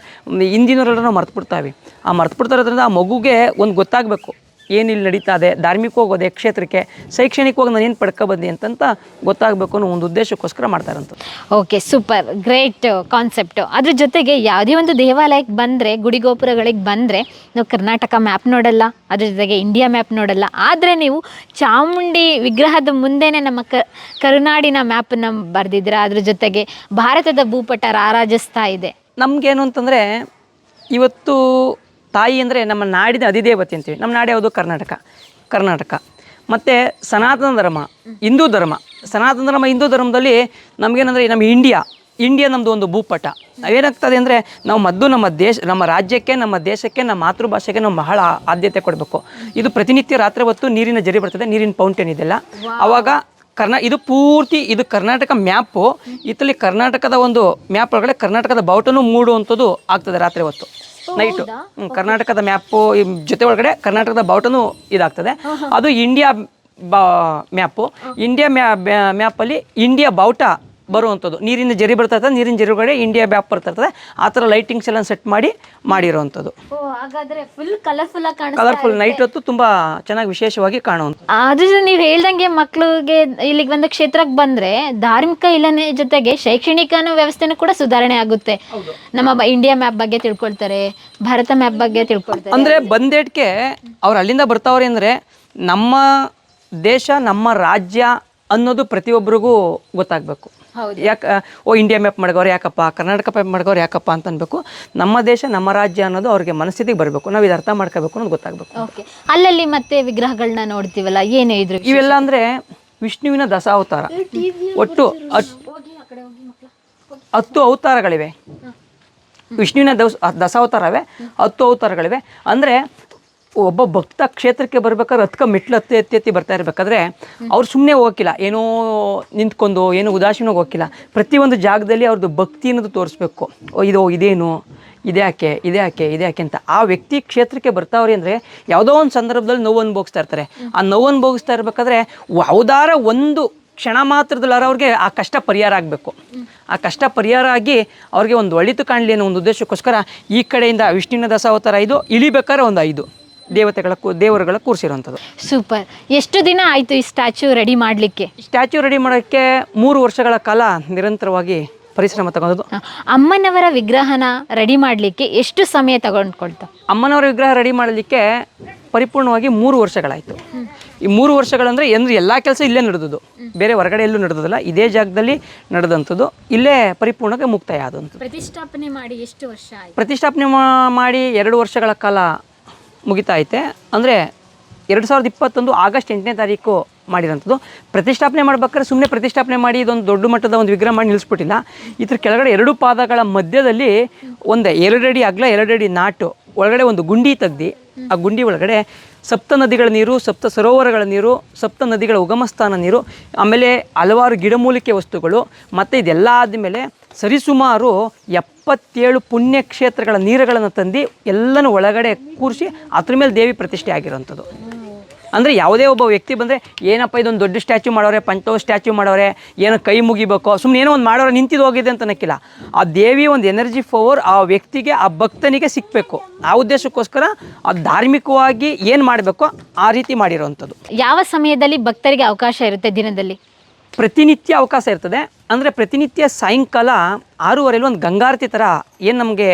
ಹಿಂದಿನವರೆಲ್ಲ ನಾವು ಮರ್ತು ಬಿಡ್ತಾವೆ ಆ ಮರ್ತು ಬಿಡ್ತಾ ಇರೋದ್ರಿಂದ ಆ ಮಗುಗೆ ಒಂದು ಗೊತ್ತಾಗಬೇಕು. ಏನಿಲ್ಲಿ ನಡೀತಾ ಇದೆ ಧಾರ್ಮಿಕವಾಗಿ ಹೋದೆ ಕ್ಷೇತ್ರಕ್ಕೆ ಶೈಕ್ಷಣಿಕವಾಗಿ ನಾನು ಏನು ಪಡ್ಕೊಬಂದಿ ಅಂತಂತ ಗೊತ್ತಾಗಬೇಕು ಅನ್ನೋ ಒಂದು ಉದ್ದೇಶಕ್ಕೋಸ್ಕರ ಮಾಡ್ತಾರಂತ ಓಕೆ ಸೂಪರ್ ಗ್ರೇಟ್ ಕಾನ್ಸೆಪ್ಟ್ ಅದ್ರ ಜೊತೆಗೆ ಯಾವುದೇ ಒಂದು ದೇವಾಲಯಕ್ಕೆ ಬಂದರೆ ಗುಡಿ ಗೋಪುರಗಳಿಗೆ ಬಂದರೆ ನಾವು ಕರ್ನಾಟಕ ಮ್ಯಾಪ್ ನೋಡಲ್ಲ ಅದ್ರ ಜೊತೆಗೆ ಇಂಡಿಯಾ ಮ್ಯಾಪ್ ನೋಡಲ್ಲ. ಆದರೆ ನೀವು ಚಾಮುಂಡಿ ವಿಗ್ರಹದ ಮುಂದೆನೇ ನಮ್ಮ ಕ ಕರುನಾಡಿನ ಮ್ಯಾಪನ್ನು ಬರೆದಿದ್ದೀರಾ? ಅದ್ರ ಜೊತೆಗೆ ಭಾರತದ ಭೂಪಟ ರಾರಾಜಿಸ್ತಾ ಇದೆ. ನಮಗೇನು ಅಂತಂದರೆ ಇವತ್ತು ತಾಯಿ ಅಂದರೆ ನಮ್ಮ ನಾಡಿನ ಅಧಿದೇವತೆ ಅಂತೀವಿ. ನಮ್ಮ ನಾಡು ಯಾವುದು? ಕರ್ನಾಟಕ. ಕರ್ನಾಟಕ. ಮತ್ತು ಸನಾತನ ಧರ್ಮ ಹಿಂದೂ ಧರ್ಮ. ಸನಾತನ ಧರ್ಮ ಹಿಂದೂ ಧರ್ಮದಲ್ಲಿ ನಮಗೇನಂದರೆ ನಮ್ಮ ಇಂಡಿಯಾ ಇಂಡಿಯಾ ನಮ್ಮದು ಒಂದು ಭೂಪಟ. ಏನಾಗ್ತದೆ ಅಂದರೆ ನಾವು ಮದ್ದು ನಮ್ಮ ದೇಶ ನಮ್ಮ ರಾಜ್ಯಕ್ಕೆ ನಮ್ಮ ದೇಶಕ್ಕೆ ನಮ್ಮ ಮಾತೃಭಾಷೆಗೆ ನಾವು ಬಹಳ ಆದ್ಯತೆ ಕೊಡಬೇಕು. ಇದು ಪ್ರತಿನಿತ್ಯ ರಾತ್ರಿ ಹೊತ್ತು ನೀರಿನ ಜರಿ ಬರ್ತದೆ ನೀರಿನ ಫೌಂಟೇನ್ ಇದೆಲ್ಲ. ಆವಾಗ ಕರ್ನಾ ಇದು ಪೂರ್ತಿ ಇದು ಕರ್ನಾಟಕ ಮ್ಯಾಪು. ಇತ್ತಲ್ಲಿ ಕರ್ನಾಟಕದ ಒಂದು ಮ್ಯಾಪ್ ಒಳಗಡೆ ಕರ್ನಾಟಕದ ಬಾವುಟನೂ ಮೂಡುವಂಥದ್ದು ಆಗ್ತದೆ ರಾತ್ರಿ ಹೊತ್ತು. ನೈಟು ಕರ್ನಾಟಕದ ಮ್ಯಾಪು ಜೊತೆ ಒಳಗಡೆ ಕರ್ನಾಟಕದ ಬಾವುಟನೂ ಇದಾಗ್ತದೆ. ಅದು ಇಂಡಿಯಾ ಬಾ ಮ್ಯಾಪು. ಇಂಡಿಯಾ ಮ್ಯಾ ಮ್ಯಾಪಲ್ಲಿ ಇಂಡಿಯಾ ಬಾವುಟ ಬರುವಂಥದ್ದು. ನೀರಿನ ಜರಿ ಬರ್ತಾ ಇರ್ತದೆ ನೀರಿನ ಜರಿ ಒಳಗಡೆ ಇಂಡಿಯಾ ಮ್ಯಾಪ್ ಬರ್ತಾ ಇರ್ತದೆ ಆ ಥರ ಲೈಟಿಂಗ್ಸ್ ಎಲ್ಲ ಸೆಟ್ ಮಾಡಿ ಮಾಡಿರೋವಂಥದ್ದು. ಓ ಹಾಗಾದ್ರೆ ಫುಲ್ ಕಲರ್ಫುಲ್ ಆಗಿ ಕಲರ್ಫುಲ್ ನೈಟ್ ಹೊತ್ತು ತುಂಬಾ ಚೆನ್ನಾಗಿ ವಿಶೇಷವಾಗಿ ಕಾಣುವಂಥದ್ದು. ಆದ್ರೂ ನೀವು ಹೇಳ್ದಂಗೆ ಮಕ್ಳಿಗೆ ಇಲ್ಲಿಗೆ ಬಂದ ಕ್ಷೇತ್ರಕ್ಕೆ ಬಂದ್ರೆ ಧಾರ್ಮಿಕ ಇಲ್ಲನೆ ಜೊತೆಗೆ ಶೈಕ್ಷಣಿಕ ವ್ಯವಸ್ಥೆನೂ ಕೂಡ ಸುಧಾರಣೆ ಆಗುತ್ತೆ. ನಮ್ಮ ಬ- ಇಂಡಿಯಾ ಮ್ಯಾಪ್ ಬಗ್ಗೆ ತಿಳ್ಕೊಳ್ತಾರೆ ಭಾರತ ಮ್ಯಾಪ್ ಬಗ್ಗೆ ತಿಳ್ಕೊಳ್ತಾರೆ. ಅಂದರೆ ಬಂದೇಟ್ಗೆ ಅವ್ರು ಅಲ್ಲಿಂದ ಬರ್ತಾವ್ರೆ ಅಂದರೆ ನಮ್ಮ ದೇಶ ನಮ್ಮ ರಾಜ್ಯ ಅನ್ನೋದು ಪ್ರತಿಯೊಬ್ಬರಿಗೂ ಗೊತ್ತಾಗಬೇಕು. ಯಾಕೆ ಓ ಇಂಡಿಯಾ ಮ್ಯಾಪ್ ಮಾಡ್ಗವ್ರು ಯಾಕಪ್ಪ ಕರ್ನಾಟಕ ಮ್ಯಾಪ್ ಮಾಡ್ಗವ್ರು ಯಾಕಪ್ಪ ಅಂತ ಅನ್ಬೇಕು. ನಮ್ಮ ದೇಶ ನಮ್ಮ ರಾಜ್ಯ ಅನ್ನೋದು ಅವ್ರಿಗೆ ಮನಸ್ಥಿತಿಗೆ ಬರಬೇಕು. ನಾವು ಇದು ಅರ್ಥ ಮಾಡ್ಕೋಬೇಕು ಅನ್ನೋದು ಗೊತ್ತಾಗಬೇಕು. ಓಕೆ. ಅಲ್ಲಲ್ಲಿ ಮತ್ತೆ ವಿಗ್ರಹಗಳನ್ನ ನೋಡ್ತೀವಲ್ಲ ಏನು ಇದ್ರು ಇವೆಲ್ಲ ಅಂದರೆ ವಿಷ್ಣುವಿನ ದಶಾವತಾರ. ಒಟ್ಟು ಹತ್- ಹತ್ತು ಅವತಾರಗಳಿವೆ. ವಿಷ್ಣುವಿನ ದಸ ದಸಾವತಾರವೇ ಹತ್ತು ಅವತಾರಗಳಿವೆ. ಅಂದರೆ ಒಬ್ಬ ಭಕ್ತ ಕ್ಷೇತ್ರಕ್ಕೆ ಬರ್ಬೇಕಾದ್ರೆ ಹತ್ಕ ಮೆಟ್ಲು ಹತ್ತಿ ಎತ್ತಿ ಎತ್ತಿ ಬರ್ತಾ ಇರಬೇಕಾದ್ರೆ ಅವ್ರು ಸುಮ್ಮನೆ ಹೋಗಿಲ್ಲ ಏನೋ ನಿಂತ್ಕೊಂಡು, ಏನೋ ಹೋಗಕಿಲ್ಲ. ಪ್ರತಿ ಪ್ರತಿಯೊಂದು ಜಾಗದಲ್ಲಿ ಅವ್ರದ್ದು ಭಕ್ತಿ ಅನ್ನೋದು ತೋರಿಸ್ಬೇಕು. ಇದು ಇದೇನು? ಇದೇ ಯಾಕೆ ಇದೇ ಯಾಕೆ ಇದೇ ಯಾಕೆ ಅಂತ. ಆ ವ್ಯಕ್ತಿ ಕ್ಷೇತ್ರಕ್ಕೆ ಬರ್ತಾವ್ರಿ ಅಂದರೆ ಯಾವುದೋ ಒಂದು ಸಂದರ್ಭದಲ್ಲಿ ನೋವು ಅನುಭವಿಸ್ತಾ ಇರ್ತಾರೆ. ಆ ನೋವು ಅನುಭವಿಸ್ತಾ ಇರಬೇಕಾದ್ರೆ ಯಾವ್ದಾರ ಒಂದು ಕ್ಷಣ ಮಾತ್ರದಲ್ಲಾರ ಅವ್ರಿಗೆ ಆ ಕಷ್ಟ ಪರಿಹಾರ ಆಗಬೇಕು. ಆ ಕಷ್ಟ ಪರಿಹಾರ ಆಗಿ ಅವ್ರಿಗೆ ಒಂದು ಒಳಿತು ಕಾಣಲಿ ಅನ್ನೋ ಒಂದು ಉದ್ದೇಶಕ್ಕೋಸ್ಕರ ಈ ಕಡೆಯಿಂದ ವಿಷ್ಣುವಿನ ದಸಾವತಾರ ಐದು, ಇಳಿಬೇಕಾದ್ರೆ ಒಂದು ಐದು. ದೇವತೆಗಳ ಕೂ ದೇವರುಗಳ ಕೂರಿಸಿರುವಂಥದ್ದು. ಸೂಪರ್ ಎಷ್ಟು ದಿನ ಆಯಿತು ಈ ಸ್ಟ್ಯಾಚ್ಯೂ ರೆಡಿ ಮಾಡಲಿಕ್ಕೆ? ಸ್ಟ್ಯಾಚ್ಯೂ ರೆಡಿ ಮಾಡೋಕ್ಕೆ ಮೂರು ವರ್ಷಗಳ ಕಾಲ ನಿರಂತರವಾಗಿ ಪರಿಶ್ರಮ ತಗೊಂಡದ್ದು. ಅಮ್ಮನವರ ವಿಗ್ರಹನ ರೆಡಿ ಮಾಡಲಿಕ್ಕೆ ಎಷ್ಟು ಸಮಯ ತಗೊಂಡ್ಕೊಳ್ತಾ? ಅಮ್ಮನವರ ವಿಗ್ರಹ ರೆಡಿ ಮಾಡಲಿಕ್ಕೆ ಪರಿಪೂರ್ಣವಾಗಿ ಮೂರು ವರ್ಷಗಳಾಯಿತು. ಈ ಮೂರು ವರ್ಷಗಳಂದರೆ ಎಂದ್ರೆ ಎಲ್ಲ ಕೆಲಸ ಇಲ್ಲೇ ನಡೆದದ್ದು. ಬೇರೆ ಹೊರಗಡೆ ಎಲ್ಲೂ ನಡೆದದಲ್ಲ ಇದೇ ಜಾಗದಲ್ಲಿ ನಡೆದಂಥದ್ದು. ಇಲ್ಲೇ ಪರಿಪೂರ್ಣಕ್ಕೆ ಮುಕ್ತಾಯ ಆದಂಥದ್ದು. ಪ್ರತಿಷ್ಠಾಪನೆ ಮಾಡಿ ಎಷ್ಟು ವರ್ಷ ಆಯ್ತು? ಪ್ರತಿಷ್ಠಾಪನೆ ಮಾ- ಮಾಡಿ ಎರಡು ವರ್ಷಗಳ ಕಾಲ ಮುಗಿತಾ ಐತೆ ಅಂದರೆ ಎರಡು ಸಾವಿರದ ಇಪ್ಪತ್ತೊಂದು ಆಗಸ್ಟ್ ಎಂಟನೇ ತಾರೀಕು ಮಾಡಿರೋಂಥದ್ದು. ಪ್ರತಿಷ್ಠಾಪನೆ ಮಾಡ್ಬೇಕಾದ್ರೆ ಸುಮ್ಮನೆ ಪ್ರತಿಷ್ಠಾಪನೆ ಮಾಡಿ ಇದೊಂದು ದೊಡ್ಡ ಮಟ್ಟದ ಒಂದು ವಿಗ್ರಹ ಮಾಡಿ ನಿಲ್ಲಿಸ್ಬಿಟ್ಟಿಲ್ಲ ಇದ್ರ ಕೆಳಗಡೆ ಎರಡು ಪಾದಗಳ ಮಧ್ಯದಲ್ಲಿ ಒಂದು, ಎರಡಡಿ ಅಗಲ, ಎರಡಡಿ ನಾಟು, ಒಳಗಡೆ ಒಂದು ಗುಂಡಿ ತೆಗ್ದು ಆ ಗುಂಡಿ ಒಳಗಡೆ ಸಪ್ತ ನದಿಗಳ ನೀರು, ಸಪ್ತ ಸರೋವರಗಳ ನೀರು, ಸಪ್ತ ನದಿಗಳ ಉಗಮಸ್ಥಾನ ನೀರು, ಆಮೇಲೆ ಹಲವಾರು ಗಿಡಮೂಲಿಕೆ ವಸ್ತುಗಳು ಮತ್ತು ಇದೆಲ್ಲ ಆದಮೇಲೆ ಸರಿಸುಮಾರು ಎಪ್ಪತ್ತೇಳು ಪುಣ್ಯಕ್ಷೇತ್ರಗಳ ನೀರುಗಳನ್ನು ತಂದು ಎಲ್ಲನೂ ಒಳಗಡೆ ಕೂರಿಸಿ ಅದ್ರ ಮೇಲೆ ದೇವಿ ಪ್ರತಿಷ್ಠೆ ಆಗಿರೋಂಥದ್ದು ಅಂದರೆ ಯಾವುದೇ ಒಬ್ಬ ವ್ಯಕ್ತಿ ಬಂದರೆ ಏನಪ್ಪ ಇದೊಂದು ದೊಡ್ಡ ಸ್ಟ್ಯಾಚ್ಯೂ ಮಾಡೋರೆ ಪಂಚೋ ಸ್ಟ್ಯಾಚ್ಯೂ ಮಾಡೋರೆ ಏನೋ ಕೈ ಮುಗಿಬೇಕು ಸುಮ್ಮನೆ ಏನೋ ಒಂದು ಮಾಡೋರೆ ನಿಂತಿದ್ದು ಹೋಗಿದೆ ಅಂತ ಅನ್ನಕ್ಕಿಲ್ಲ. ಆ ದೇವಿ ಒಂದು ಎನರ್ಜಿ ಪವರ್ ಆ ವ್ಯಕ್ತಿಗೆ ಆ ಭಕ್ತನಿಗೆ ಸಿಕ್ಕಬೇಕು ಆ ಉದ್ದೇಶಕ್ಕೋಸ್ಕರ ಆ ಧಾರ್ಮಿಕವಾಗಿ ಏನು ಮಾಡಬೇಕು ಆ ರೀತಿ ಮಾಡಿರೋವಂಥದ್ದು ಯಾವ ಸಮಯದಲ್ಲಿ ಭಕ್ತರಿಗೆ ಅವಕಾಶ ಇರುತ್ತೆ ದಿನದಲ್ಲಿ? ಪ್ರತಿನಿತ್ಯ ಅವಕಾಶ ಇರ್ತದೆ. ಅಂದರೆ ಪ್ರತಿನಿತ್ಯ ಸಾಯಂಕಾಲ ಆರೂವರೆಯಲ್ಲಿ ಒಂದು ಗಂಗಾರತಿ ಥರ ಏನು ನಮಗೆ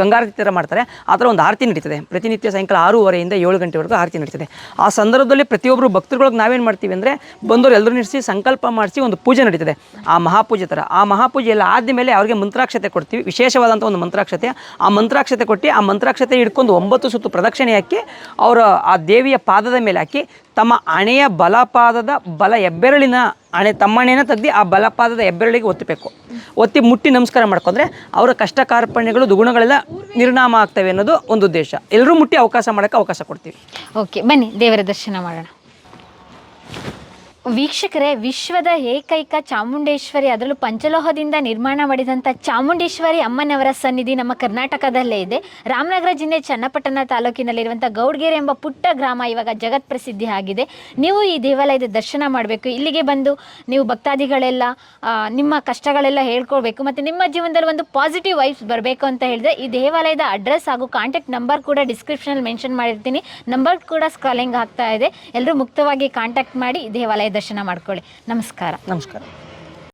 ಗಂಗಾರತಿ ಥರ ಮಾಡ್ತಾರೆ. ಆ ಥರ ಒಂದು ಆರತಿ ನಡೀತದೆ. ಪ್ರತಿನಿತ್ಯ ಸಾಯಂಕಾಲ ಆರೂವರೆಯಿಂದ ಏಳು ಗಂಟೆವರೆಗೂ ಆರತಿ ನಡೀತದೆ. ಆ ಸಂದರ್ಭದಲ್ಲಿ ಪ್ರತಿಯೊಬ್ಬರು ಭಕ್ತರುಗಳಿಗೆ ನಾವೇನು ಮಾಡ್ತೀವಿ ಅಂದರೆ ಬಂದವರು ಎಲ್ಲರೂ ನಡೆಸಿ ಸಂಕಲ್ಪ ಮಾಡಿಸಿ ಒಂದು ಪೂಜೆ ನಡೀತದೆ. ಆ ಮಹಾಪೂಜೆ ಥರ. ಆ ಮಹಾಪೂಜೆ ಎಲ್ಲ ಆದಮೇಲೆ ಅವ್ರಿಗೆ ಮಂತ್ರಾಕ್ಷತೆ ಕೊಡ್ತೀವಿ. ವಿಶೇಷವಾದಂಥ ಒಂದು ಮಂತ್ರಾಕ್ಷತೆ. ಆ ಮಂತ್ರಾಕ್ಷತೆ ಕೊಟ್ಟು ಆ ಮಂತ್ರಾಕ್ಷತೆ ಹಿಡ್ಕೊಂಡು ಒಂಬತ್ತು ಸುತ್ತು ಪ್ರದಕ್ಷಿಣೆ ಹಾಕಿ ಅವರ ಆ ದೇವಿಯ ಪಾದದ ಮೇಲೆ ಹಾಕಿ ತಮ್ಮ ಹಣೆಯ ಬಲಪಾದದ ಬಲ ಹೆಬ್ಬೆರಳಿನ ಹಣೆ ತಮ್ಮಣೆಯನ್ನು ತೆಗ್ದು ಆ ಬಲಪಾದದ ಹೆಬ್ಬೆರಳಿಗೆ ಒತ್ತಬೇಕು. ಒತ್ತಿ ಮುಟ್ಟಿ ನಮಸ್ಕಾರ ಮಾಡ್ಕೊಂಡ್ರೆ ಅವರ ಕಷ್ಟ ಕಾರ್ಪಣ್ಯಗಳು, ದುಗುಣಗಳೆಲ್ಲ ನಿರ್ನಾಮ ಆಗ್ತವೆ ಅನ್ನೋದು ಒಂದು ಉದ್ದೇಶ. ಎಲ್ಲರೂ ಮುಟ್ಟಿ ಅವಕಾಶ ಮಾಡೋಕ್ಕೆ ಅವಕಾಶ ಕೊಡ್ತೀವಿ. ಓಕೆ ಬನ್ನಿ, ದೇವರ ದರ್ಶನ ಮಾಡೋಣ. ವೀಕ್ಷಕರೇ, ವಿಶ್ವದ ಏಕೈಕ ಚಾಮುಂಡೇಶ್ವರಿ ಅದರಲ್ಲೂ ಪಂಚಲೋಹದಿಂದ ನಿರ್ಮಾಣ ಮಾಡಿದಂಥ ಚಾಮುಂಡೇಶ್ವರಿ ಅಮ್ಮನವರ ಸನ್ನಿಧಿ ನಮ್ಮ ಕರ್ನಾಟಕದಲ್ಲೇ ಇದೆ. ರಾಮನಗರ ಜಿಲ್ಲೆ ಚನ್ನಪಟ್ಟಣ ತಾಲೂಕಿನಲ್ಲಿರುವಂಥ ಗೌಡ್ಗೆರೆ ಎಂಬ ಪುಟ್ಟ ಗ್ರಾಮ ಇವಾಗ ಜಗತ್ ಪ್ರಸಿದ್ಧಿ ಆಗಿದೆ. ನೀವು ಈ ದೇವಾಲಯದ ದರ್ಶನ ಮಾಡಬೇಕು. ಇಲ್ಲಿಗೆ ಬಂದು ನೀವು ಭಕ್ತಾದಿಗಳೆಲ್ಲ ನಿಮ್ಮ ಕಷ್ಟಗಳೆಲ್ಲ ಹೇಳ್ಕೊಳ್ಬೇಕು ಮತ್ತು ನಿಮ್ಮ ಜೀವನದಲ್ಲಿ ಒಂದು ಪಾಸಿಟಿವ್ ವೈಬ್ಸ್ ಬರಬೇಕು ಅಂತ ಹೇಳಿದ್ರೆ ಈ ದೇವಾಲಯದ ಅಡ್ರೆಸ್ ಹಾಗೂ ಕಾಂಟ್ಯಾಕ್ಟ್ ನಂಬರ್ ಕೂಡ ಡಿಸ್ಕ್ರಿಪ್ಷನಲ್ಲಿ ಮೆನ್ಷನ್ ಮಾಡಿರ್ತೀನಿ. ನಂಬರ್ ಕೂಡ ಸ್ಕ್ರಾಲಿಂಗ್ ಆಗ್ತಾ ಇದೆ. ಎಲ್ಲರೂ ಮುಕ್ತವಾಗಿ ಕಾಂಟ್ಯಾಕ್ಟ್ ಮಾಡಿ ದೇವಾಲಯ ದರ್ಶನ ಮಾಡ್ಕೊಳ್ಳಿ. ನಮಸ್ಕಾರ. ನಮಸ್ಕಾರ.